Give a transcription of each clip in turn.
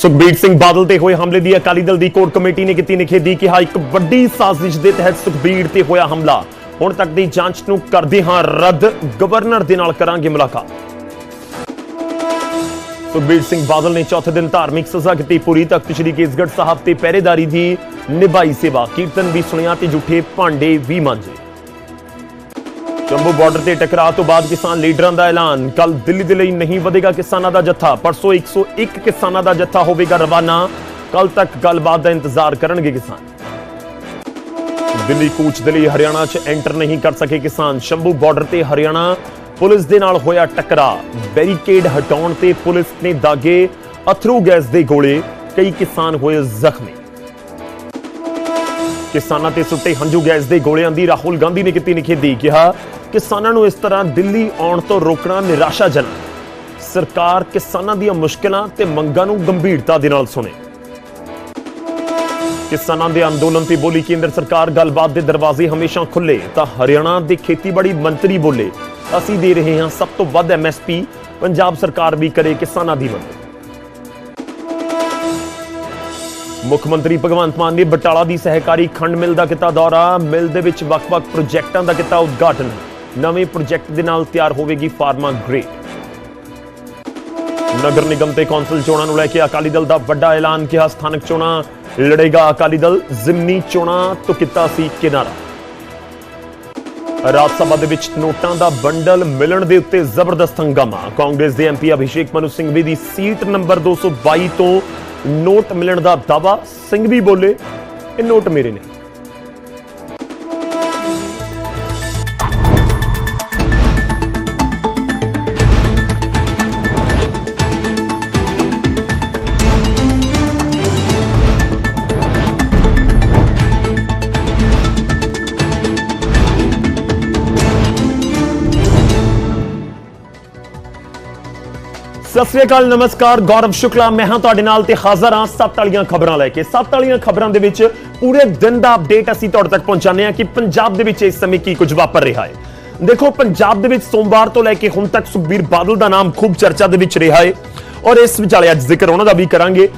ਸੁਖਬੀਰ ਸਿੰਘ ਬਾਦਲ ਤੇ ਹੋਏ ਹਮਲੇ ਦੀ ਅਕਾਲੀ ਦਲ ਦੀ ਕੋਰ ਕਮੇਟੀ ਨੇ ਕੀਤੀ ਨਿਖੇਧੀ ਕਿਹਾ ਇੱਕ ਵੱਡੀ ਸਾਜ਼ਿਸ਼ ਦੇ ਤਹਿਤ ਸੁਖਬੀਰ ਤੇ ਹੋਇਆ ਹਮਲਾ। ਹੁਣ ਤੱਕ ਦੀ ਜਾਂਚ ਨੂੰ ਕਰਦੇ ਹਾਂ ਰੱਦ। ਗਵਰਨਰ ਦੇ ਨਾਲ ਕਰਾਂਗੇ ਮੁਲਾਕਾਤ। ਸੁਖਬੀਰ ਸਿੰਘ ਬਾਦਲ ਨੇ ਚੌਥੇ ਦਿਨ ਧਾਰਮਿਕ ਸਜ਼ਾ ਕੀਤੀ। ਪੂਰੀ ਤਖਤ ਸ੍ਰੀ ਕੇਸਗੜ੍ਹ ਸਾਹਿਬ ਤੇ ਪਹਿਰੇਦਾਰੀ ਦੀ ਨਿਭਾਈ ਸੇਵਾ। ਕੀਰਤਨ ਵੀ ਸੁਣਿਆ ਤੇ ਝੂਠੇ ਭਾਂਡੇ ਵੀ ਮਾਂਜੇ। ਜੰਮੂ ਬਾਰਡਰ ਤੇ ਟਕਰਾਅ ਤੋਂ ਬਾਅਦ ਕਿਸਾਨ ਲੀਡਰਾਂ ਦਾ ਐਲਾਨ। ਕੱਲ ਦਿੱਲੀ ਦੇ ਲਈ ਨਹੀਂ ਵਧੇਗਾ ਕਿਸਾਨਾਂ ਦਾ ਜੱਥਾ। ਪਰਸੋਂ 101 ਕਿਸਾਨਾਂ ਦਾ ਜੱਥਾ ਹੋਵੇਗਾ ਰਵਾਨਾ। ਕੱਲ ਤੱਕ ਗੱਲਬਾਤ ਦਾ ਇੰਤਜ਼ਾਰ ਕਰਨਗੇ ਕਿਸਾਨ। ਦਿੱਲੀ ਕੂਚ ਦੇ ਲਈ ਹਰਿਆਣਾ 'ਚ ਐਂਟਰ ਨਹੀਂ ਕਰ ਸਕੇ ਕਿਸਾਨ। ਸ਼ੰਭੂ ਬਾਰਡਰ ਤੇ ਹਰਿਆਣਾ ਪੁਲਿਸ ਦੇ ਨਾਲ ਹੋਇਆ ਟਕਰਾਅ। ਬੈਰੀਕੇਡ ਹਟਾਉਣ ਤੇ ਪੁਲਿਸ ਨੇ ਦਾਗੇ ਅਥਰੂ ਗੈਸ ਦੇ ਗੋਲੇ। ਕਈ ਕਿਸਾਨ ਹੋਏ ਜ਼ਖਮੀ। ਕਿਸਾਨਾਂ ਤੇ ਸੁੱਟੇ ਹੰਝੂ ਗੈਸ ਦੇ ਗੋਲਿਆਂ ਦੀ ਰਾਹੁਲ ਗਾਂਧੀ ਨੇ ਕੀਤੀ ਨਿਖੇਧੀ। ਕਿਹਾ ਕਿਸਾਨਾਂ ਨੂੰ ਇਸ ਤਰ੍ਹਾਂ ਦਿੱਲੀ ਆਉਣ ਤੋਂ ਰੋਕਣਾ ਨਿਰਾਸ਼ਾਜਨਕ। ਸਰਕਾਰ ਕਿਸਾਨਾਂ ਦੀਆਂ ਮੁਸ਼ਕਲਾਂ ਤੇ ਮੰਗਾਂ ਨੂੰ ਗੰਭੀਰਤਾ ਦੇ ਨਾਲ ਸੁਣੇ। ਕਿਸਾਨਾਂ ਦੇ ਅੰਦੋਲਨ ਤੇ ਬੋਲੀ ਕੇਂਦਰ ਸਰਕਾਰ ਗੱਲਬਾਤ ਦੇ ਦਰਵਾਜ਼ੇ ਹਮੇਸ਼ਾ ਖੁੱਲੇ ਤਾਂ ਹਰਿਆਣਾ ਦੇ ਖੇਤੀਬਾੜੀ ਮੰਤਰੀ ਬੋਲੇ, ਅਸੀਂ ਦੇ ਰਹੇ ਹਾਂ ਸਭ ਤੋਂ ਵੱਧ ਐਮਐਸਪੀ ਪੰਜਾਬ ਸਰਕਾਰ ਵੀ ਕਰੇ ਕਿਸਾਨਾਂ ਦੀ ਮਦਦ। ਮੁੱਖ ਮੰਤਰੀ ਭਗਵੰਤ ਮਾਨ ਨੇ ਬਟਾਲਾ ਦੀ ਸਹਿਕਾਰੀ ਖੰਡ ਮਿਲ ਦਾ ਕੀਤਾ ਦੌਰਾ। ਮਿਲ ਦੇ ਵਿੱਚ ਵੱਖ-ਵੱਖ ਪ੍ਰੋਜੈਕਟਾਂ ਦਾ ਕੀਤਾ ਉਦਘਾਟਨ। ਨਵੇਂ ਪ੍ਰੋਜੈਕਟ ਦੇ ਨਾਲ ਤਿਆਰ ਹੋਵੇਗੀ ਫਾਰਮਾ ਗ੍ਰੇਡ। ਨਗਰ ਨਿਗਮ ਤੇ ਕੌਂਸਲ ਚੋਣਾਂ ਨੂੰ ਲੈ ਕੇ ਅਕਾਲੀ ਦਲ ਦਾ ਵੱਡਾ ਐਲਾਨ ਕਿਹਾ, ਸਥਾਨਕ ਚੋਣਾਂ ਲੜੇਗਾ ਅਕਾਲੀ ਦਲ, ਜ਼ਿਮਨੀ ਚੋਣਾਂ ਤੋਂ ਕੀਤਾ ਸੀ ਕਿਨਾਰਾ। ਰਾਜ ਸਭਾ ਦੇ ਵਿੱਚ ਨੋਟਾਂ ਦਾ ਬੰਡਲ ਮਿਲਣ ਦੇ ਉੱਤੇ ਜ਼ਬਰਦਸਤ ਹੰਗਾਮਾ। ਕਾਂਗਰਸ ਦੇ ਐਮਪੀ ਅਭਿਸ਼ੇਕ ਮਨੂ ਸਿੰਘਵੀ ਦੀ ਸੀਟ ਨੰਬਰ 222 ਤੋਂ ਨੋਟ ਮਿਲਣ ਦਾ ਦਾਵਾ ਸਿੰਘਵੀ ਬੋਲੇ, ਇਹ ਨੋਟ ਮੇਰੇ ਨੇ। ਸਤਿ ਸ੍ਰੀ ਅਕਾਲ, ਨਮਸਕਾਰ, ਗੌਰਵ ਸ਼ੁਕਲਾ। ਮੈਂ ਹਾਂ ਤੁਹਾਡੇ ਨਾਲ ਤੇ ਹਾਜ਼ਰ ਹਾਂ ਸੱਤ ਵਾਲੀਆਂ ਖਬਰਾਂ ਲੈ ਕੇ। ਸੱਤ ਵਾਲੀਆਂ ਖਬਰਾਂ ਦੇ ਵਿੱਚ ਪੂਰੇ ਦਿਨ ਦਾ ਅਪਡੇਟ ਅਸੀਂ ਤੁਹਾਡੇ ਤੱਕ ਪਹੁੰਚਾਉਂਦੇ ਹਾਂ ਕਿ ਪੰਜਾਬ ਦੇ ਵਿੱਚ ਇਸ ਸਮੇਂ ਕੀ ਕੁਝ ਵਾਪਰ ਰਿਹਾ ਹੈ। ਦੇਖੋ, ਪੰਜਾਬ ਦੇ ਵਿੱਚ ਸੋਮਵਾਰ ਤੋਂ ਲੈ ਕੇ ਹੁਣ ਤੱਕ ਸੁਖਬੀਰ ਬਾਦਲ ਦਾ ਨਾਮ ਖੂਬ ਚਰਚਾ ਦੇ ਵਿੱਚ ਰਿਹਾ ਹੈ ਔਰ ਇਸ ਵਿਚਾਲੇ ਅੱਜ ਜ਼ਿਕਰ ਉਹਨਾਂ ਦਾ ਵੀ ਕਰਾਂਗੇ।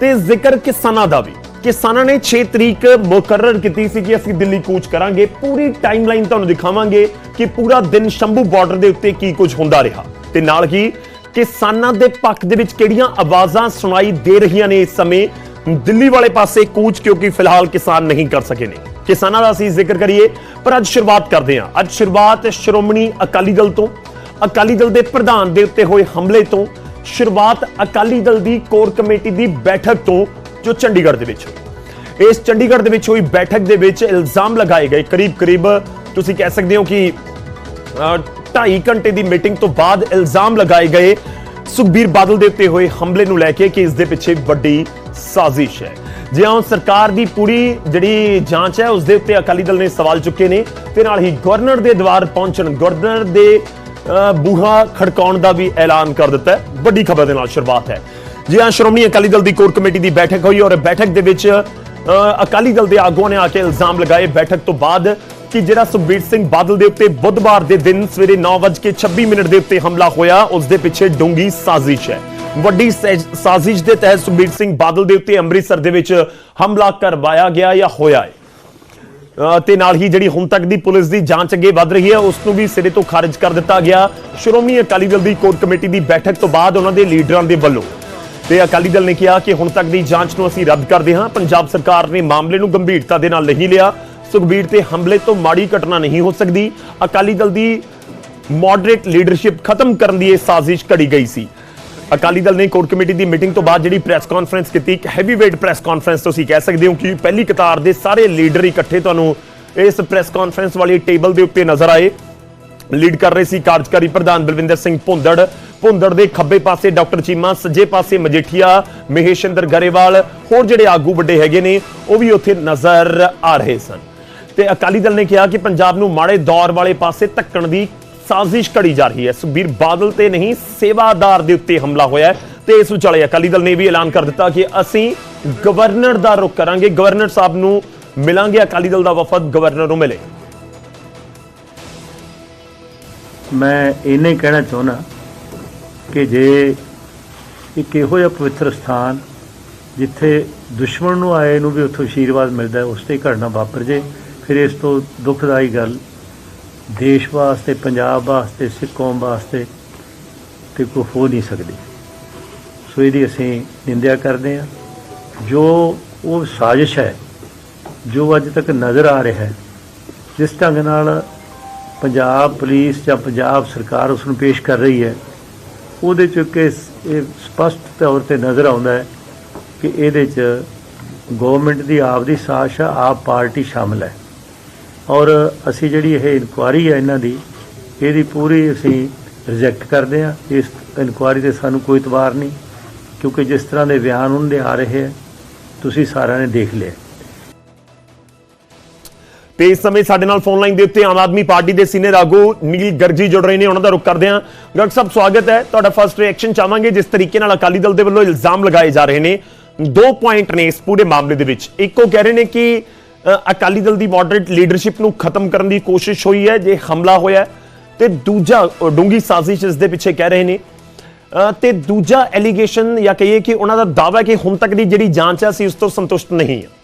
ਤੇ ਜ਼ਿਕਰ ਕਿਸਾਨਾਂ ਦਾ ਵੀ। ਕਿਸਾਨਾਂ ਨੇ 6 ਤਰੀਕ ਮੁਕਰਰ ਕੀਤੀ ਸੀ ਕਿ ਅਸੀਂ ਦਿੱਲੀ ਕੂਚ ਕਰਾਂਗੇ। ਪੂਰੀ ਟਾਈਮਲਾਈਨ ਤੁਹਾਨੂੰ ਦਿਖਾਵਾਂਗੇ ਕਿ ਪੂਰਾ ਦਿਨ ਸ਼ੰਭੂ ਬਾਰਡਰ ਦੇ ਉੱਤੇ ਕੀ ਕੁਝ ਹੁੰਦਾ ਰਿਹਾ। ਤੇ ਨਾਲ ਹੀ ਕਿਸਾਨਾਂ ਦੇ ਪੱਖ ਦੇ ਵਿੱਚ ਕਿਹੜੀਆਂ ਆਵਾਜ਼ਾਂ ਸੁਣਾਈ ਦੇ ਰਹੀਆਂ ਨੇ ਇਸ ਸਮੇਂ? ਦਿੱਲੀ ਵਾਲੇ ਪਾਸੇ ਕੂਚ ਕਿਉਂਕਿ ਫਿਲਹਾਲ ਕਿਸਾਨ ਨਹੀਂ ਕਰ ਸਕੇ ਨੇ। ਕਿਸਾਨਾਂ ਦਾ ਅਸੀਂ ਜ਼ਿਕਰ ਕਰੀਏ, ਪਰ ਅੱਜ ਸ਼ੁਰੂਆਤ ਕਰਦੇ ਹਾਂ। ਅੱਜ ਸ਼ੁਰੂਆਤ ਸ਼੍ਰੋਮਣੀ ਅਕਾਲੀ ਦਲ ਤੋਂ। ਅਕਾਲੀ ਦਲ ਦੇ ਪ੍ਰਧਾਨ ਦੇ ਉੱਤੇ ਹੋਏ ਹਮਲੇ ਤੋਂ। ਸ਼ੁਰੂਆਤ ਅਕਾਲੀ ਦਲ ਦੀ ਕੋਰ ਕਮੇਟੀ ਦੀ ਬੈਠਕ ਤੋਂ, ਜੋ ਚੰਡੀਗੜ੍ਹ ਦੇ ਵਿੱਚ। ਇਸ ਚੰਡੀਗੜ੍ਹ ਦੇ ਵਿੱਚ ਹੋਈ ਬੈਠਕ ਦੇ ਵਿੱਚ ਇਲਜ਼ਾਮ ਲਗਾਏ ਗਏ। ਕਰੀਬ ਕਰੀਬ ਤੁਸੀਂ ਕਹਿ ਸਕਦੇ ਹੋ ਕਿ ਅ, ਢਾਈ ਘੰਟੇ ਦੀ ਮੀਟਿੰਗ ਤੋਂ ਬਾਅਦ ਇਲਜ਼ਾਮ ਲਗਾਏ ਗਏ। ਸੁਖਬੀਰ ਬਾਦਲ ਦੇ ਉੱਤੇ ਹੋਏ ਹਮਲੇ ਨੂੰ ਲੈ ਕੇ ਕਿ ਇਸ ਦੇ ਪਿੱਛੇ ਵੱਡੀ ਸਾਜ਼ਿਸ਼ ਹੈ। ਜੇ ਸਰਕਾਰ ਦੀ ਪੂਰੀ ਜਿਹੜੀ ਜਾਂਚ ਹੈ ਉਸ ਦੇ ਉੱਤੇ ਅਕਾਲੀ ਦਲ ਨੇ ਸਵਾਲ ਚੁੱਕੇ ਨੇ। ਤੇ ਨਾਲ ਹੀ ਗਵਰਨਰ ਦੇ ਦਵਾਰ ਪਹੁੰਚਣ ਗਵਰਨਰ ਦੇ ਅ, ਬੂਹਾ ਖੜਕਾਉਣ ਦਾ ਵੀ ਐਲਾਨ ਕਰ ਦਿੱਤਾ ਹੈ। ਵੱਡੀ ਖਬਰ ਦੇ ਨਾਲ ਸ਼ੁਰੂਆਤ ਹੈ। ਜੀ ਹਾਂ ਸ਼੍ਰੋਮਣੀ ਅਕਾਲੀ ਦਲ ਦੀ ਕੋਰ ਕਮੇਟੀ ਦੀ ਬੈਠਕ ਹੋਈ ਔਰ ਬੈਠਕ ਦੇ ਵਿੱਚ ਅ, ਅਕਾਲੀ ਦਲ ਦੇ ਆਗੂਆਂ ਨੇ ਆ ਕੇ ਇਲਜ਼ਾਮ ਲਗਾਏ। ਬੈਠਕ ਤੋਂ ਬਾਅਦ ਕਿ ਜਿਹੜਾ ਸੁਖਬੀਰ ਸਿੰਘ ਬਾਦਲ ਦੇ ਉੱਤੇ ਬੁੱਧਵਾਰ ਦੇ ਦਿਨ ਸਵੇਰੇ 9:26 ਮਿੰਟ ਦੇ ਉੱਤੇ ਹਮਲਾ ਹੋਇਆ ਉਸ ਦੇ ਪਿੱਛੇ ਡੂੰਗੀ ਸਾਜ਼ਿਸ਼ ਹੈ। ਵੱਡੀ ਸਾਜ਼ਿਸ਼ ਦੇ ਤਹਿਤ ਸੁਖਬੀਰ ਸਿੰਘ ਬਾਦਲ ਦੇ ਉੱਤੇ ਅੰਮ੍ਰਿਤਸਰ ਦੇ ਵਿੱਚ ਹਮਲਾ ਕਰਵਾਇਆ ਗਿਆ ਜਾਂ ਹੋਇਆ ਹੈ। ਅ, ਤੇ ਨਾਲ ਹੀ ਜਿਹੜੀ ਹੁਣ ਤੱਕ ਦੀ ਪੁਲਿਸ ਦੀ ਜਾਂਚ ਅੱਗੇ ਵੱਧ ਰਹੀ ਹੈ ਉਸ ਨੂੰ ਵੀ ਸਿਰੇ ਤੋਂ ਖਾਰਜ ਕਰ ਦਿੱਤਾ ਗਿਆ। ਸ਼੍ਰੋਮਣੀ ਅਕਾਲੀ ਦਲ ਦੀ ਕੋਰ ਕਮੇਟੀ ਦੀ ਬੈਠਕ ਤੋਂ ਬਾਅਦ ਉਹਨਾਂ ਦੇ ਲੀਡਰਾਂ ਦੇ ਵੱਲੋਂ। ਤੇ ਅਕਾਲੀ ਦਲ ਨੇ ਕਿਹਾ ਕਿ ਹੁਣ ਤੱਕ ਦੀ ਜਾਂਚ ਨੂੰ ਅਸੀਂ ਰੱਦ ਕਰਦੇ ਹਾਂ। ਪੰਜਾਬ ਸਰਕਾਰ ਨੇ ਮਾਮਲੇ ਨੂੰ ਗੰਭੀਰਤਾ ਦੇ ਨਾਲ ਨਹੀਂ ਲਿਆ। ਸੁਖਬੀਰ ਤੇ ਹਮਲੇ ਤੋਂ ਮਾੜੀ ਘਟਨਾ ਨਹੀਂ ਹੋ ਸਕਦੀ। ਅਕਾਲੀ ਦਲ ਦੀ ਮੋਡਰੇਟ ਲੀਡਰਸ਼ਿਪ ਖਤਮ ਕਰਨ ਦੀ ਇਹ ਸਾਜ਼ਿਸ਼ ਘੜੀ ਗਈ ਸੀ। ਅਕਾਲੀ ਦਲ ਨੇ ਕੋਰ ਕਮੇਟੀ ਦੀ ਮੀਟਿੰਗ ਤੋਂ ਬਾਅਦ ਜਿਹੜੀ ਪ੍ਰੈਸ ਕਾਨਫਰੰਸ ਕੀਤੀ, ਇੱਕ ਹੈਵੀਵੇਟ ਪ੍ਰੈਸ ਕਾਨਫਰੰਸ ਤੁਸੀਂ ਕਹਿ ਸਕਦੇ ਹੋ ਕਿ ਪਹਿਲੀ ਕਤਾਰ ਦੇ ਸਾਰੇ ਲੀਡਰ ਇਕੱਠੇ ਤੁਹਾਨੂੰ ਇਸ ਪ੍ਰੈਸ ਕਾਨਫਰੰਸ ਵਾਲੀ ਟੇਬਲ ਦੇ ਉੱਤੇ ਨਜ਼ਰ ਆਏ। ਲੀਡ ਕਰ ਰਹੇ ਸੀ ਕਾਰਜਕਾਰੀ ਪ੍ਰਧਾਨ ਬਲਵਿੰਦਰ ਸਿੰਘ ਭੁੰਦੜ। ਭੁੰਦੜ ਦੇ ਖੱਬੇ ਪਾਸੇ ਡਾਕਟਰ ਚੀਮਾ, ਸੱਜੇ ਪਾਸੇ ਮਜੀਠੀਆ, ਮਹੇਸ਼ਿੰਦਰ ਗਰੇਵਾਲ, ਹੋਰ ਜਿਹੜੇ ਆਗੂ ਵੱਡੇ ਹੈਗੇ ਨੇ, ਉਹ ਵੀ ਉੱਥੇ ਨਜ਼ਰ ਆ ਰਹੇ ਸਨ। ਤੇ ਅਕਾਲੀ ਦਲ ਨੇ ਕਿਹਾ ਕਿ ਪੰਜਾਬ ਨੂੰ ਮਾੜੇ ਦੌਰ ਵਾਲੇ ਪਾਸੇ ਧੱਕਣ ਦੀ ਸਾਜ਼ਿਸ਼ ਘੜੀ ਜਾ ਰਹੀ ਹੈ। ਸੁਖਬੀਰ ਬਾਦਲ ਤੇ ਨਹੀਂ, ਸੇਵਾਦਾਰ ਦੇ ਉੱਤੇ ਹਮਲਾ ਹੋਇਆ ਤੇ ਇਸ ਵਿਚਾਲੇ ਅਕਾਲੀ ਦਲ ਨੇ ਵੀ ਐਲਾਨ ਕਰ ਦਿੱਤਾ ਕਿ ਅਸੀਂ ਗਵਰਨਰ ਦਾ ਰੁਖ ਕਰਾਂਗੇ। ਗਵਰਨਰ ਸਾਹਿਬ ਨੂੰ ਮਿਲਾਂਗੇ, ਅਕਾਲੀ ਦਲ ਦਾ ਵਫਦ ਗਵਰਨਰ ਨੂੰ ਮਿਲੇ। ਮੈਂ ਇਹਨੇ ਕਹਿਣਾ ਚਾਹੁੰਦਾ ਕਿ ਜੇ ਇੱਕ ਇਹੋ ਜਿਹਾ ਪਵਿੱਤਰ ਸਥਾਨ ਜਿੱਥੇ ਦੁਸ਼ਮਣ ਨੂੰ ਆਏ ਨੂੰ ਵੀ ਉੱਥੋਂ ਆਸ਼ੀਰਵਾਦ ਮਿਲਦਾ ਉਸ ਤੇ ਘਟਨਾ ਵਾਪਰ ਜੇ ਫਿਰ ਇਸ ਤੋਂ ਦੁਖਦਾਈ ਗੱਲ, ਦੇਸ਼ ਵਾਸਤੇ, ਪੰਜਾਬ ਵਾਸਤੇ, ਸਿੱਖ ਕੌਮ ਵਾਸਤੇ ਤੇ ਕੋਈ ਹੋ ਨਹੀਂ ਸਕਦੀ। ਸੋ ਇਹਦੀ ਅਸੀਂ ਨਿੰਦਿਆ ਕਰਦੇ ਹਾਂ। ਜੋ ਉਹ ਸਾਜ਼ਿਸ਼ ਹੈ, ਜੋ ਅੱਜ ਤੱਕ ਨਜ਼ਰ ਆ ਰਿਹਾ ਹੈ, ਜਿਸ ਢੰਗ ਨਾਲ ਪੰਜਾਬ ਪੁਲਿਸ ਜਾਂ ਪੰਜਾਬ ਸਰਕਾਰ ਉਸ ਨੂੰ ਪੇਸ਼ ਕਰ ਰਹੀ ਹੈ, ਉਹਦੇ ਚ ਕਿ ਇਹ ਸਪਸ਼ਟ ਤੌਰ ਤੇ ਨਜ਼ਰ ਆਉਂਦਾ ਹੈ ਕਿ ਇਹਦੇ ਚ ਗਵਰਨਮੈਂਟ ਦੀ ਆਪ ਦੀ ਸਾਜ਼ਿਸ਼ ਹੈ ਆਪ ਪਾਰਟੀ ਸ਼ਾਮਲ ਹੈ। ਔਰ ਅਸੀਂ ਜਿਹੜੀ ਇਹ ਇਨਕੁਆਰੀ ਹੈ ਇਹਨਾਂ ਦੀ, ਇਹਦੀ ਪੂਰੀ ਅਸੀਂ ਰਿਜੈਕਟ ਕਰਦੇ ਹਾਂ। ਇਸ ਇਨਕੁਆਰੀ ਤੇ ਸਾਨੂੰ ਕੋਈ ਇਤਬਾਰ ਨਹੀਂ, ਕਿਉਂਕਿ ਜਿਸ ਤਰ੍ਹਾਂ ਦੇ ਬਿਆਨ ਉਹਨਾਂ ਦੇ ਆ ਰਹੇ ਹੈ ਤੁਸੀਂ ਸਾਰਿਆਂ ਨੇ ਦੇਖ ਲਿਆ। ਤੇ ਇਸ ਸਮੇਂ ਸਾਡੇ ਨਾਲ ਫੋਨ ਲਾਈਨ ਦੇ ਉੱਤੇ ਆਮ ਆਦਮੀ ਪਾਰਟੀ ਦੇ ਸੀਨੀਅਰ ਆਗੂ ਨੀਲ ਗਰਜੀ ਜੁੜ ਰਹੇ ਨੇ, ਉਹਨਾਂ ਦਾ ਰੁਖ ਕਰਦੇ ਹਾਂ। ਡਾਕਟਰ ਸਾਹਿਬ, ਸਵਾਗਤ ਹੈ। ਤੁਹਾਡਾ ਫਰਸਟ ਰਿਐਕਸ਼ਨ ਚਾਹਾਂਗੇ, ਜਿਸ ਤਰੀਕੇ ਨਾਲ ਅਕਾਲੀ ਦਲ ਦੇ ਵੱਲੋਂ ਇਲਜ਼ਾਮ ਲਗਾਏ ਜਾ ਰਹੇ ਨੇ। ਦੋ ਪੁਆਇੰਟ ਨੇ ਇਸ ਪੂਰੇ ਮਾਮਲੇ ਦੇ ਵਿੱਚ। ਇੱਕ ਉਹ ਕਹਿ ਰਹੇ ਨੇ ਕਿ ਅਕਾਲੀ ਦਲ ਦੀ ਮੋਡਰੇਟ ਲੀਡਰਸ਼ਿਪ ਨੂੰ ਖਤਮ ਕਰਨ ਦੀ ਕੋਸ਼ਿਸ਼ ਹੋਈ ਹੈ ਜੇ ਹਮਲਾ ਹੋਇਆ ਹੈ। ਤੇ ਦੂਜਾ ਅ, ਡੂੰਘੀ ਸਾਜ਼ਿਸ਼ ਇਸ ਦੇ ਪਿੱਛੇ ਕਹਿ ਰਹੇ ਨੇ ਅ, ਤੇ ਦੂਜਾ ਐਲੀਗੇਸ਼ਨ ਜਾਂ ਕਹੀਏ ਕਿ ਉਹਨਾਂ ਦਾ ਦਾਅਵਾ ਕਿ ਹੁਣ ਤੱਕ ਦੀ ਜਿਹੜੀ ਜਾਂਚ ਹੈ ਅਸੀਂ ਉਸ ਤੋਂ ਸੰਤੁਸ਼ਟ ਨਹੀਂ ਹਾਂ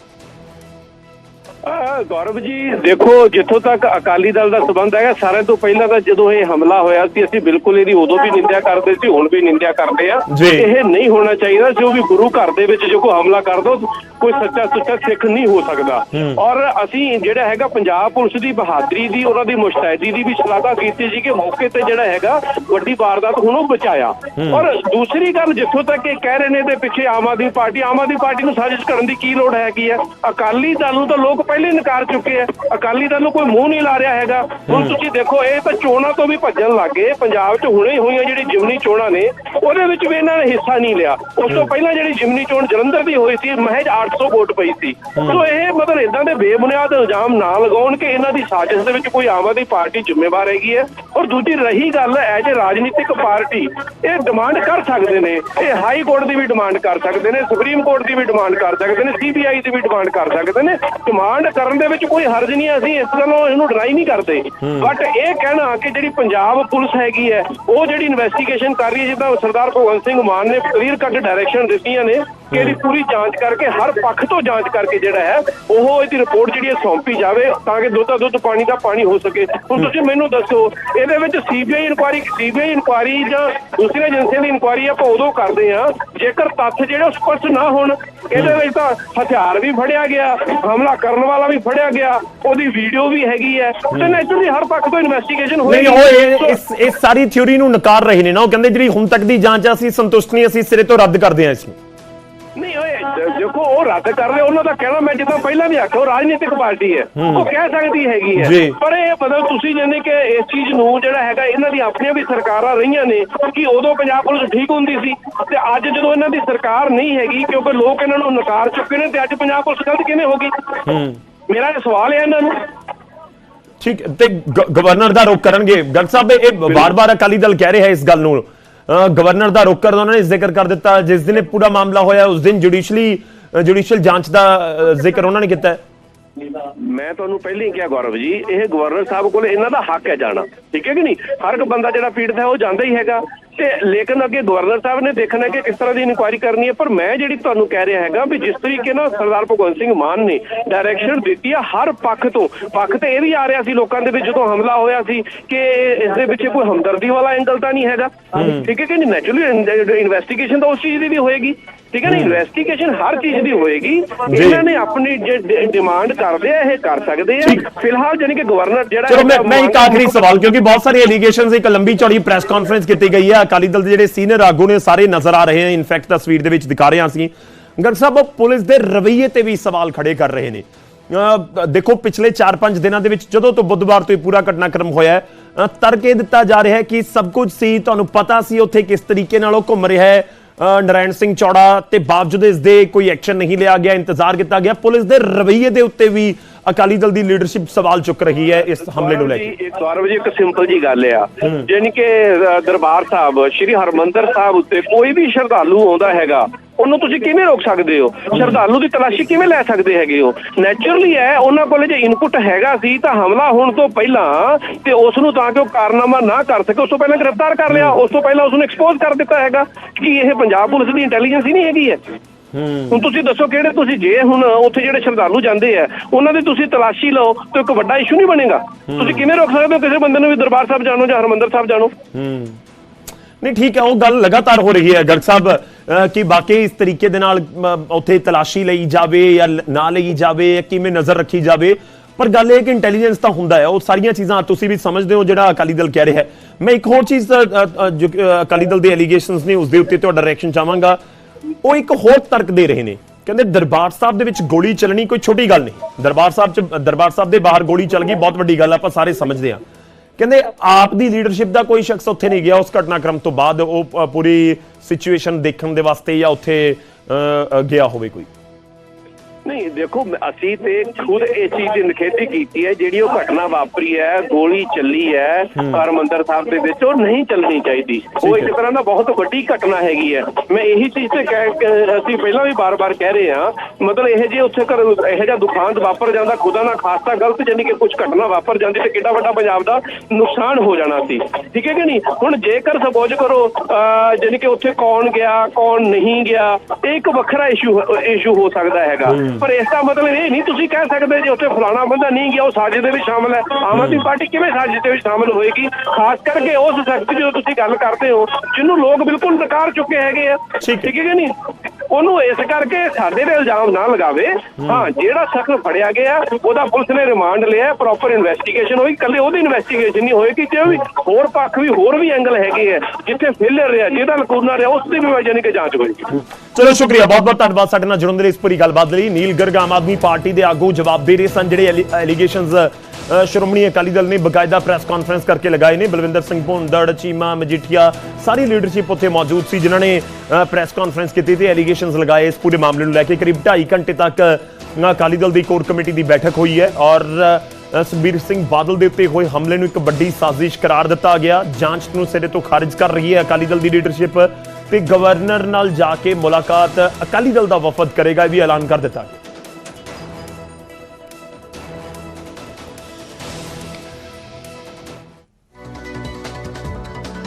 ਗੌਰਵ ਜੀ ਦੇਖੋ ਜਿੱਥੋਂ ਤੱਕ ਅਕਾਲੀ ਦਲ ਦਾ ਸਬੰਧ ਹੈਗਾ ਸਾਰਿਆਂ ਤੋਂ ਪਹਿਲਾਂ ਤਾਂ ਜਦੋਂ ਇਹ ਹਮਲਾ ਹੋਇਆ ਸੀ ਅਸੀਂ ਬਿਲਕੁਲ ਇਹਦੀ ਉਦੋਂ ਵੀ ਨਿੰਦਿਆ ਕਰਦੇ ਸੀ ਹੁਣ ਵੀ ਨਿੰਦਿਆ ਕਰਦੇ ਆ। ਇਹ ਨਹੀਂ ਹੋਣਾ ਚਾਹੀਦਾ ਜੋ ਵੀ ਗੁਰੂ ਘਰ ਦੇ ਵਿੱਚ ਜੋ ਕੋਈ ਹਮਲਾ ਕਰ ਦੋ ਕੋਈ ਸੱਚਾ ਸੁੱਚਾ ਸਿੱਖ ਨਹੀਂ ਹੋ ਸਕਦਾ। ਔਰ ਅਸੀਂ ਜਿਹੜਾ ਹੈਗਾ ਪੰਜਾਬ ਪੁਲਿਸ ਦੀ ਬਹਾਦਰੀ ਦੀ ਉਹਨਾਂ ਦੀ ਮੁਸ਼ਤੈਦੀ ਦੀ ਵੀ ਸ਼ਲਾਘਾ ਕੀਤੀ ਸੀ ਕਿ ਮੌਕੇ ਤੇ ਜਿਹੜਾ ਹੈਗਾ ਵੱਡੀ ਵਾਰਦਾਤ ਹੁਣ ਉਹ ਬਚਾਇਆ। ਔਰ ਦੂਸਰੀ ਗੱਲ ਜਿੱਥੋਂ ਤੱਕ ਇਹ ਕਹਿ ਰਹੇ ਨੇ ਤੇ ਪਿੱਛੇ ਆਮ ਆਦਮੀ ਪਾਰਟੀ ਆਮ ਆਦਮੀ ਪਾਰਟੀ ਨੂੰ ਸਾਜ਼ਿਸ਼ ਕਰਨ ਦੀ ਕੀ ਲੋੜ ਹੈਗੀ ਹੈ ਅਕਾਲੀ ਦਲ ਨੂੰ ਤਾਂ ਲੋਕ ਪਹਿਲੇ ਨਕਾਰ ਚੁੱਕੇ ਆ। ਅਕਾਲੀ ਦਲ ਨੂੰ ਕੋਈ ਮੂੰਹ ਨਹੀਂ ਲਾ ਰਿਹਾ ਹੈਗਾ। ਹੁਣ ਤੁਸੀਂ ਦੇਖੋ ਇਹ ਤਾਂ ਚੋਣਾਂ ਤੋਂ ਵੀ ਭੱਜਣ ਲੱਗੇ ਪੰਜਾਬ 'ਚ ਹੁਣੇ ਹੀ ਹੋਈਆਂ ਜਿਹੜੀ ਜਿਮਨੀ ਚੋਣਾਂ ਨੇ ਉਹਦੇ ਵਿੱਚ ਵੀ ਇਹਨਾਂ ਨੇ ਹਿੱਸਾ ਨਹੀਂ ਲਿਆ। ਉਸ ਤੋਂ ਪਹਿਲਾਂ ਜਿਹੜੀ ਜਿਮਨੀ ਚੋਣ ਜਲੰਧਰ ਦੀ ਹੋਈ ਸੀ ਮਹਿਜ 800 ਵੋਟ ਪਈ ਸੀ। ਸੋ ਇਹ ਮਤਲਬ ਇਦਾਂ ਦੇ ਬੇਬੁਨਿਆਦ ਇਲਜ਼ਾਮ ਨਾ ਲਗਾਉਣ ਕਿ ਇਹਨਾਂ ਦੀ ਸਾਜ਼ਿਸ਼ ਦੇ ਵਿੱਚ ਕੋਈ ਆਮ ਆਦਮੀ ਪਾਰਟੀ ਜ਼ਿੰਮੇਵਾਰ ਹੈਗੀ ਹੈ। ਔਰ ਦੂਜੀ ਰਹੀ ਗੱਲ ਐਜ ਰਾਜਨੀਤਿਕ ਪਾਰਟੀ ਇਹ ਡਿਮਾਂਡ ਕਰ ਸਕਦੇ ਨੇ ਇਹ ਹਾਈ ਕੋਰਟ ਦੀ ਵੀ ਡਿਮਾਂਡ ਕਰ ਸਕਦੇ ਨੇ ਸੁਪਰੀਮ ਕੋਰਟ ਦੀ ਵੀ ਡਿਮਾਂਡ ਕਰ ਸਕਦੇ ਨੇ ਸੀਬੀਆਈ ਦੀ ਵੀ ਡਿਮਾਂਡ ਕਰ ਸਕਦੇ ਨੇ ਡਿਮਾਂਡ ਕਰਨ ਦੇ ਵਿੱਚ ਕੋਈ ਹਰਜ ਨਹੀਂ ਹੈ, ਅਸੀਂ ਇਸ ਗੱਲੋਂ ਇਹਨੂੰ ਡਰਾਈ ਨਹੀਂ ਕਰਦੇ। ਬਟ ਇਹ ਕਹਿਣਾ ਕਿ ਜਿਹੜੀ ਪੰਜਾਬ ਪੁਲਿਸ ਹੈਗੀ ਹੈ ਉਹ ਜਿਹੜੀ ਇਨਵੈਸਟੀਗੇਸ਼ਨ ਕਰ ਰਹੀ ਹੈ ਜਿੱਦਾਂ ਸਰਦਾਰ ਭਗਵੰਤ ਸਿੰਘ ਮਾਨ ਨੇ ਕਲੀਅਰ ਕੱਟ ਡਾਇਰੈਕਸ਼ਨ ਦਿੱਤੀਆਂ ਨੇ ਕਿ ਇਹਦੀ ਪੂਰੀ ਜਾਂਚ ਕਰਕੇ ਹਰ ਪੱਖ ਤੋਂ ਜਾਂਚ ਕਰਕੇ ਜਿਹੜਾ ਹੈ ਉਹ ਇਹਦੀ ਰਿਪੋਰਟ ਜਿਹੜੀ ਹੈ ਸੌਂਪੀ ਜਾਵੇ ਤਾਂ ਕਿ ਦੁੱਧ ਦਾ ਦੁੱਧ ਪਾਣੀ ਦਾ ਪਾਣੀ ਹੋ ਸਕੇ। ਹੁਣ ਤੁਸੀਂ ਮੈਨੂੰ ਦੱਸੋ ਇਹਦੇ ਵਿੱਚ ਸੀਬੀਆਈ ਇਨਕੁਆਰੀ ਸੀਬੀਆਈ ਇਨਕੁਆਰੀ ਜਾਂ ਦੂਸਰੀਆਂ ਏਜੰਸੀਆਂ ਦੀ ਇਨਕੁਆਰੀ ਆਪਾਂ ਉਦੋਂ ਕਰਦੇ ਆ ਜੇਕਰ ਤੱਥ ਜਿਹੜੇ ਸਪਸ਼ਟ ਨਾ ਹੋਣ ਇਹਦੇ ਵਿੱਚ ਤਾਂ ਹਥਿਆਰ ਵੀ ਫੜਿਆ ਗਿਆ ਹਮਲਾ ਕਰਨ ਵਾਲਾ ਵੀ ਫੜਿਆ ਗਿਆ ਉਹਦੀ ਵੀਡੀਓ ਵੀ ਹੈਗੀ ਹੈ। ਤੇ ਨੈਚੁਰਲੀ ਹਰ ਪੱਖ ਤੋਂ ਇਨਵੈਸਟੀਗੇਸ਼ਨ ਹੋਏਗੀ ਨਹੀਂ ਉਹ ਇਹ- ਇਸ ਇਸ ਸਾਰੀ ਥਿਉਰੀ ਨੂੰ ਨਕਾਰ ਰਹੇ ਨੇ ਨਾ। ਉਹ ਕਹਿੰਦੇ ਜਿਹੜੀ ਹੁਣ ਤੱਕ ਦੀ ਜਾਂਚ ਆ, ਅਸੀਂ ਸੰਤੁਸ਼ਟ ਨਹੀਂ ਅਸੀਂ ਸਿਰੇ ਤੋਂ ਰੱਦ ਕਰਦੇ ਹਾਂ ਇਸ ਨੂੰ। ਨਹੀਂ ਓਏ ਦ- ਦੇਖੋ ਉਹ ਰੱਦ ਕਰ ਰਹੇ ਉਹਨਾਂ ਦਾ ਕਹਿਣਾ ਮੈਂ ਜਿੱਦਾਂ ਪਹਿਲਾਂ ਵੀ ਆਖਿਆ ਉਹ ਰਾਜਨੀਤਿਕ ਪਾਰਟੀ ਹੈ। ਉਹ ਕਹਿ ਸਕਦੀ ਹੈਗੀ ਜੀ। ਹੈ ਪਰ ਇਹ ਮਤਲਬ ਤੁਸੀਂ ਜਾਨੇ ਕਿ ਇਸ ਚੀਜ਼ ਨੂੰ ਜਿਹੜਾ ਹੈਗਾ ਇਹਨਾਂ ਦੀ ਆਪਣੀਆਂ ਵੀ ਸਰਕਾਰਾਂ ਰਹੀਆਂ ਨੇ ਕਿ ਉਦੋਂ ਪੰਜਾਬ ਪੁਲਿਸ ਠੀਕ ਹੁੰਦੀ ਸੀ। ਤੇ ਅੱਜ ਜਦੋਂ ਇਹਨਾਂ ਦੀ ਸਰਕਾਰ ਨਹੀਂ ਹੈਗੀ ਕਿਉਂਕਿ ਲੋਕ ਇਹਨਾਂ ਨੂੰ ਨਕਾਰ ਚੁੱਕੇ ਨੇ ਤੇ ਅੱਜ ਪੰਜਾਬ ਪੁਲਿਸ ਗਲਤ ਕਿਵੇਂ ਹੋ ਗਈ? ਮੇਰਾ ਇਹ ਸਵਾਲ ਹੈ ਇਹਨਾਂ ਨੂੰ। ਠੀਕ ਤੇ ਗ- ਗਵਰਨਰ ਦਾ ਰੁਖ ਕਰਨਗੇ। ਗਰਗ ਸਾਹਿਬ ਇਹ ਵਾਰ-ਵਾਰ ਅਕਾਲੀ ਦਲ ਕਹਿ ਰਿਹਾ ਇਸ ਗੱਲ ਨੂੰ। ਅ, ਗਵਰਨਰ ਦਾ ਰੁਖ ਕਰਨ ਉਹਨਾਂ ਨੇ ਜ਼ਿਕਰ ਕਰ ਦਿੱਤਾ। ਜਿਸ ਦਿਨ ਇਹ ਪੂਰਾ ਮਾਮਲਾ ਹੋਇਆ ਉਸ ਦਿਨ ਜੁਡੀਸ਼ਲੀ ਜੁਡੀਸ਼ੀਅਲ ਜਾਂਚ ਦਾ ਅ, ਜ਼ਿਕਰ ਉਹਨਾਂ ਨੇ ਕੀਤਾ। ਹੈ ਮੈਂ ਤੁਹਾਨੂੰ ਪਹਿਲਾਂ ਹੀ ਕਿਹਾ ਗੌਰਵ ਜੀ ਇਹ ਗਵਰਨਰ ਸਾਹਿਬ ਕੋਲ ਇਹਨਾਂ ਦਾ ਹੱਕ ਹੈ ਜਾਣਾ। ਠੀਕ ਹੈ ਕਿ ਨਹੀਂ? ਹਰ ਇੱਕ ਬੰਦਾ ਜਿਹੜਾ ਪੀੜਤ ਹੈ ਉਹ ਜਾਂਦਾ ਹੀ ਹੈਗਾ। ਤੇ ਲੇਕਿਨ ਅੱਗੇ ਗਵਰਨਰ ਸਾਹਿਬ ਨੇ ਦੇਖਣਾ ਕਿ ਕਿਸ ਤਰ੍ਹਾਂ ਦੀ ਇਨਕੁਆਇਰੀ ਕਰਨੀ ਹੈ ਪਰ ਮੈਂ ਜਿਹੜੀ ਤੁਹਾਨੂੰ ਕਹਿ ਰਿਹਾ ਹੈਗਾ ਵੀ ਜਿਸ ਤਰੀਕੇ ਨਾਲ ਸਰਦਾਰ ਭਗਵੰਤ ਸਿੰਘ ਮਾਨ ਨੇ ਡਾਇਰੈਕਸ਼ਨ ਦਿੱਤੀ ਹੈ ਹਰ ਪੱਖ ਤੋਂ ਪੱਖ ਤੇ ਇਹ ਵੀ ਆ ਰਿਹਾ ਸੀ ਲੋਕਾਂ ਦੇ ਵਿੱਚ ਜਦੋਂ ਹਮਲਾ ਹੋਇਆ ਸੀ ਕਿ ਇਸ ਦੇ ਵਿੱਚ ਕੋਈ ਹਮਦਰਦੀ ਵਾਲਾ ਐਂਗਲ ਤਾਂ ਨਹੀਂ ਹੈਗਾ। ਠੀਕ ਹੈ ਕਿ ਨਹੀਂ? ਨੈਚੁਰਲੀ ਇਨਵੈਸਟੀਗੇਸ਼ਨ ਤਾਂ ਉਸ ਚੀਜ਼ ਦੀ ਵੀ ਹੋਏਗੀ। ਠੀਕ ਹੈ ਨਾ? ਇਨਵੈਸਟੀਗੇਸ਼ਨ ਹਰ ਚੀਜ਼ ਦੀ ਹੋਏਗੀ। ਇਹਨਾਂ ਨੇ ਆਪਣੀ ਜੇ ਡਿਮਾਂਡ ਕਰਦੇ ਆ ਇਹ ਕਰ ਸਕਦੇ ਆ। ਫਿਲਹਾਲ ਜਾਨੀ ਕਿ ਗਵਰਨਰ ਜਿਹੜਾ ਚਲੋ ਮੈਂ ਇੱਕ ਆਖਰੀ ਸਵਾਲ ਕਿਉਂਕਿ ਬਹੁਤ ਸਾਰੇ ਐਲੀਗੇਸ਼ਨਸ ਇੱਕ ਲੰਬੀ ਚੌੜੀ ਪ੍ਰੈਸ ਕਾਨਫਰੰਸ ਕੀਤੀ ਗਈ ਹੈ। ਅਕਾਲੀ ਦਲ ਦੇ ਜਿਹੜੇ ਸੀਨੀਅਰ ਆਗੂ ਨੇ ਸਾਰੇ ਨਜ਼ਰ ਆ ਰਹੇ ਹਨ ਇਨਫੈਕਟ ਤਸਵੀਰ ਦੇ ਵਿੱਚ ਦਿਖਾ ਰਹੇ ਹਾਂ ਅਸੀਂ। ਗਰਗ ਸਾਹਿਬ, ਉਹ ਪੁਲਿਸ ਦੇ ਰਵੱਈਏ ਤੇ ਵੀ ਸਵਾਲ ਖੜੇ ਕਰ ਰਹੇ ਨੇ। ਦੇਖੋ, ਪਿਛਲੇ 4-5 ਦਿਨਾਂ ਦੇ ਵਿੱਚ ਜਦੋਂ ਤੋਂ ਬੁੱਧਵਾਰ ਤੋਂ ਇਹ ਪੂਰਾ ਘਟਨਾਕ੍ਰਮ ਹੋਇਆ ਹੈ, ਅਹ, ਤਰਕ ਇਹ ਦਿੱਤਾ ਜਾ ਰਿਹਾ ਹੈ ਕਿ ਸਭ ਕੁਝ ਸੀ, ਤੁਹਾਨੂੰ ਪਤਾ ਸੀ ਉੱਥੇ ਕਿਸ ਤਰੀਕੇ ਨਾਲ ਉਹ ਘੁੰਮ ਰਿਹਾ ਹੈ। ਨਰਾਇਣ ਸਿੰਘ ਚੌੜਾ ਤੇ ਬਾਵਜੂਦ ਇਸ ਦੇ ਕੋਈ ਐਕਸ਼ਨ ਨਹੀਂ ਲਿਆ ਗਿਆ, ਇੰਤਜ਼ਾਰ ਕੀਤਾ ਗਿਆ। ਪੁਲਿਸ ਦੇ ਰਵੱਈਏ ਦੇ ਉੱਤੇ ਵੀ ਅਕਾਲੀ ਦਲ ਦੀ ਲੀਡਰਸ਼ਿਪ ਸਵਾਲ ਚੁੱਕ ਰਹੀ ਹੈ ਇਸ ਹਮਲੇ ਨੂੰ ਲੈ ਕੇ। ਗੌਰਵ ਜੀ ਇੱਕ ਸਿੰਪਲ ਜੀ ਗੱਲ ਆ। ਜਾਨੀ ਕਿ ਦਰਬਾਰ ਸਾਹਿਬ ਸ੍ਰੀ ਹਰਮੰਦਰ ਸਾਹਿਬ ਉੱਤੇ ਕੋਈ ਵੀ ਸ਼ਰਧਾਲੂ ਆਉਂਦਾ ਹੈਗਾ ਉਹਨੂੰ ਤੁਸੀਂ ਕਿਵੇਂ ਰੋਕ ਸਕਦੇ ਹੋ? ਸ਼ਰਧਾਲੂ ਦੀ ਤਲਾਸ਼ੀ ਕਿਵੇਂ ਲੈ ਸਕਦੇ ਹੈਗੇ ਹੋ? ਨੈਚੁਰਲੀ ਹੈ ਉਹਨਾਂ ਕੋਲੇ ਜੇ ਇਨਪੁਟ ਹੈਗਾ ਸੀ ਤਾਂ ਹਮਲਾ ਹੋਣ ਤੋਂ ਪਹਿਲਾਂ ਤੇ ਉਸ ਨੂੰ ਤਾਂ ਕਿ ਉਹ ਕਾਰਨਾਮਾ ਨਾ ਕਰ ਸਕੇ ਉਸ ਤੋਂ ਪਹਿਲਾਂ ਗ੍ਰਿਫਤਾਰ ਕਰ ਲਿਆ ਉਸ ਤੋਂ ਪਹਿਲਾਂ ਉਸ ਨੂੰ ਐਕਸਪੋਜ਼ ਕਰ ਦਿੱਤਾ ਹੈਗਾ। ਕਿ ਇਹ ਪੰਜਾਬ ਪੁਲਿਸ ਦੀ ਇੰਟੈਲੀਜੈਂਸ ਹੀ ਨਹੀਂ ਹੈਗੀ ਹੈ? ਹੁਣ ਤੁਸੀਂ ਦੱਸੋ ਕਿਹੜੇ ਤੁਸੀਂ ਜੇ ਹੁਣ ਉੱਥੇ ਜਿਹੜੇ ਸ਼ਰਧਾਲੂ ਜਾਂਦੇ ਆ ਉਹਨਾਂ ਦੀ ਤੁਸੀਂ ਤਲਾਸ਼ੀ ਲਓ ਤੇ ਇੱਕ ਵੱਡਾ ਇਸ਼ੂ ਨਹੀਂ ਬਣੇਗਾ? ਤੁਸੀਂ ਕਿਵੇਂ ਰੋਕ ਸਕਦੇ ਹੋ ਕਿਸੇ ਬੰਦੇ ਨੂੰ ਵੀ ਦਰਬਾਰ ਸਾਹਿਬ ਜਾਣੋ ਜਾਂ ਹਰਮੰਦਰ ਸਾਹਿਬ ਜਾਣੋ? ਨਹੀਂ ਠੀਕ ਹੈ ਉਹ ਗੱਲ ਲਗਾਤਾਰ ਹੋ ਰਹੀ ਹੈ ਗਰਗ ਸਾਹਿਬ ਕਿ ਬਾਕੀ ਇਸ ਤਰੀਕੇ ਦੇ ਨਾਲ ਉੱਥੇ ਤਲਾਸ਼ੀ ਲਈ ਜਾਵੇ ਜਾਂ ਨਾ ਲਈ ਜਾਵੇ ਜਾਂ ਕਿਵੇਂ ਨਜ਼ਰ ਰੱਖੀ ਜਾਵੇ। ਪਰ ਗੱਲ ਇਹ ਕਿ ਇੰਟੈਲੀਜੈਂਸ ਤਾਂ ਹੁੰਦਾ ਹੈ ਉਹ ਸਾਰੀਆਂ ਚੀਜ਼ਾਂ ਤੁਸੀਂ ਵੀ ਸਮਝਦੇ ਹੋ ਜਿਹੜਾ ਅਕਾਲੀ ਦਲ ਕਹਿ ਰਿਹਾ ਹੈ। ਮੈਂ ਇੱਕ ਹੋਰ ਚੀਜ਼ ਅਕਾਲੀ ਦਲ ਦੇ ਐਲੀਗੇਸ਼ਨਸ ਨੇ ਉਸ ਦੇ ਉੱਤੇ ਤੁਹਾਡਾ ਰਿਐਕਸ਼ਨ ਚਾਹਾਂਗਾ। ਉਹ ਇੱਕ ਹੋਰ ਤਰਕ ਦੇ ਰਹੇ ਨੇ। ਕਹਿੰਦੇ ਦਰਬਾਰ ਸਾਹਿਬ ਦੇ ਵਿੱਚ ਗੋਲੀ ਚੱਲਣੀ ਕੋਈ ਛੋਟੀ ਗੱਲ ਨਹੀਂ। ਦਰਬਾਰ ਸਾਹਿਬ ਚ, ਦਰਬਾਰ ਸਾਹਿਬ ਦੇ ਬਾਹਰ ਗੋਲੀ ਚੱਲ ਗਈ, ਬਹੁਤ ਵੱਡੀ ਗੱਲ ਆਪਾਂ ਸਾਰੇ ਸਮਝਦੇ ਹਾਂ ਕਹਿੰਦੇ ਆਪ ਦੀ ਲੀਡਰਸ਼ਿਪ ਦਾ ਕੋਈ ਸ਼ਖਸ ਉੱਥੇ ਨਹੀਂ ਗਿਆ, ਉਸ ਘਟਨਾਕ੍ਰਮ ਤੋਂ ਬਾਅਦ ਉਹ ਪੂਰੀ ਸਿਚੁਏਸ਼ਨ ਦੇਖਣ ਦੇ ਵਾਸਤੇ ਜਾਂ ਉੱਥੇ ਗਿਆ ਹੋਵੇ ਕੋਈ। ਨਹੀਂ ਦੇਖੋ ਅਸੀਂ ਤੇ ਖੁਦ ਇਸ ਚੀਜ਼ ਦੀ ਨਿਖੇਧੀ ਕੀਤੀ ਹੈ ਜਿਹੜੀ ਉਹ ਘਟਨਾ ਵਾਪਰੀ ਹੈ ਗੋਲੀ ਚੱਲੀ ਹੈ ਹਰਮੰਦਰ ਸਾਹਿਬ ਦੇ ਵਿੱਚ ਉਹ ਨਹੀਂ ਚੱਲਣੀ ਚਾਹੀਦੀ। ਉਹ ਇੱਕ ਤਰ੍ਹਾਂ ਦਾ ਬਹੁਤ ਵੱਡੀ ਘਟਨਾ ਹੈਗੀ ਹੈ। ਮੈਂ ਇਹੀ ਚੀਜ਼ ਤੇ ਅਸੀਂ ਪਹਿਲਾਂ ਵੀ ਬਾਰ-ਬਾਰ ਕਹਿ ਰਹੇ ਹਾਂ ਮਤਲਬ ਇਹ ਜੇ ਉੱਥੇ ਕਰ ਇਹੋ ਜਿਹਾ ਦੁਖਾਂਤ ਵਾਪਰ ਜਾਂਦਾ ਖੁਦਾ ਨਾ ਖਾਸਤਾ ਗਲਤ ਜਾਨੀ ਕਿ ਕੁਝ ਘਟਨਾ ਵਾਪਰ ਜਾਂਦੀ ਤੇ ਕਿੱਡਾ ਵੱਡਾ ਪੰਜਾਬ ਦਾ ਨੁਕਸਾਨ ਹੋ ਜਾਣਾ ਸੀ। ਠੀਕ ਹੈ ਕਿ ਨਹੀਂ? ਹੁਣ ਜੇਕਰ ਸਪੋਜ਼ ਕਰੋ ਜਾਨੀ ਕਿ ਉੱਥੇ ਕੌਣ ਗਿਆ ਕੌਣ ਨਹੀਂ ਗਿਆ ਇਹ ਇੱਕ ਵੱਖਰਾ ਇਸ਼ੂ ਇਸ਼ੂ ਹੋ ਸਕਦਾ ਹੈਗਾ। ਪਰ ਇਸ ਦਾ ਮਤਲਬ ਇਹ ਨਹੀਂ ਤੁਸੀਂ ਕਹਿ ਸਕਦੇ ਜੇ ਉੱਥੇ ਫਲਾਣਾ ਬੰਦਾ ਨਹੀਂ ਗਿਆ ਉਹ ਸਾਜ਼ਿਸ਼ ਦੇ ਵਿੱਚ ਸ਼ਾਮਲ ਹੈ। ਆਮ ਆਦਮੀ ਪਾਰਟੀ ਕਿਵੇਂ ਸਾਜ਼ਿਸ਼ ਦੇ ਵਿੱਚ ਸ਼ਾਮਲ ਹੋਏਗੀ? ਖਾਸ ਕਰਕੇ ਉਸ ਸ਼ਖਸ ਜਦੋਂ ਤੁਸੀਂ ਗੱਲ ਕਰਦੇ ਹੋ ਜਿਹਨੂੰ ਲੋਕ ਬਿਲਕੁਲ ਨਕਾਰ ਚੁੱਕੇ ਹੈਗੇ ਆ। ਠੀਕ ਹੈ ਕਿ ਨਹੀਂ? ਉਹਨੂੰ ਇਸ ਕਰਕੇ ਸਾਡੇ ਤੇ ਇਲਜ਼ਾਮ ਨਾ ਲਗਾਵੇ। ਹਾਂ। ਜਿਹੜਾ ਸ਼ਖਸ ਫੜਿਆ ਗਿਆ ਉਹਦਾ ਪੁਲਿਸ ਨੇ ਰਿਮਾਂਡ ਲਿਆ ਪ੍ਰੋਪਰ ਇਨਵੈਸਟੀਗੇਸ਼ਨ ਹੋਈ। ਕੱਲੇ ਉਹਦੀ ਇਨਵੈਸਟੀਗੇਸ਼ਨ ਨਹੀਂ ਹੋਏਗੀ ਜੇ ਵੀ ਹੋਰ ਪੱਖ ਵੀ ਹੋਰ ਵੀ ਐਂਗਲ ਹੈਗੇ ਆ ਜਿੱਥੇ ਫੇਲਰ ਰਿਹਾ ਜਿਹਦਾ ਲਕੂਨਾ ਰਿਹਾ ਉਸ ਦੀ ਵੀ ਵਜ੍ਹਾ ਨਹੀਂ ਕਿ ਜਾਂਚ ਹੋਏਗੀ ਚਲੋ ਸ਼ੁਕਰੀਆ ਬਹੁਤ ਬਹੁਤ ਧੰਨਵਾਦ ਸਾਡੇ ਨਾਲ ਜੁੜਨ ਦੇ ਲਈ ਇਸ ਪੂਰੀ ਗੱਲਬਾਤ ਲਈ। ਨੀਲ ਗਰਗ ਆਮ ਆਦਮੀ ਪਾਰਟੀ ਦੇ ਆਗੂ ਜਵਾਬ ਦੇ ਰਹੇ ਸਨ ਜਿਹੜੇ ਐਲੀਗੇਸ਼ਨਸ ਸ਼੍ਰੋਮਣੀ ਅਕਾਲੀ ਦਲ ਨੇ ਬਕਾਇਦਾ ਪ੍ਰੈਸ ਕਾਨਫਰੰਸ ਕਰਕੇ ਲਗਾਏ ਨੇ। ਬਲਵਿੰਦਰ ਸਿੰਘ ਭੁੰਦੜ, ਚੀਮਾ, ਮਜੀਠੀਆ, ਸਾਰੀ ਲੀਡਰਸ਼ਿਪ ਉੱਥੇ ਮੌਜੂਦ ਸੀ ਜਿਨ੍ਹਾਂ ਨੇ ਪ੍ਰੈਸ ਕਾਨਫਰੰਸ ਕੀਤੀ ਤੇ ਐਲੀਗੇਸ਼ਨਸ ਲਗਾਏ ਇਸ ਪੂਰੇ ਮਾਮਲੇ ਨੂੰ ਲੈ ਕੇ। ਕਰੀਬ 2.5 ਘੰਟੇ ਤੱਕ ਅਕਾਲੀ ਦਲ ਦੀ ਕੋਰ ਕਮੇਟੀ ਦੀ ਬੈਠਕ ਹੋਈ ਹੈ ਔਰ ਸੁਖਬੀਰ ਸਿੰਘ ਬਾਦਲ ਦੇ ਉੱਤੇ ਹੋਏ ਹਮਲੇ ਨੂੰ ਇੱਕ ਵੱਡੀ ਸਾਜ਼ਿਸ਼ ਕਰਾਰ ਦਿੱਤਾ ਗਿਆ। ਜਾਂਚ ਨੂੰ ਸਿਰੇ ਤੋਂ ਖਾਰਿਜ ਕਰ ਰਹੀ ਹੈ ਅਕਾਲੀ ਦਲ ਦੀ ਲੀਡਰਸ਼ਿਪ ਤੇ ਗਵਰਨਰ ਨਾਲ ਜਾ ਕੇ ਮੁਲਾਕਾਤ ਅਕਾਲੀ ਦਲ ਦਾ ਵਫਦ ਕਰੇਗਾ, ਇਹ ਵੀ ਐਲਾਨ ਕਰ ਦਿੱਤਾ ਗਿਆ।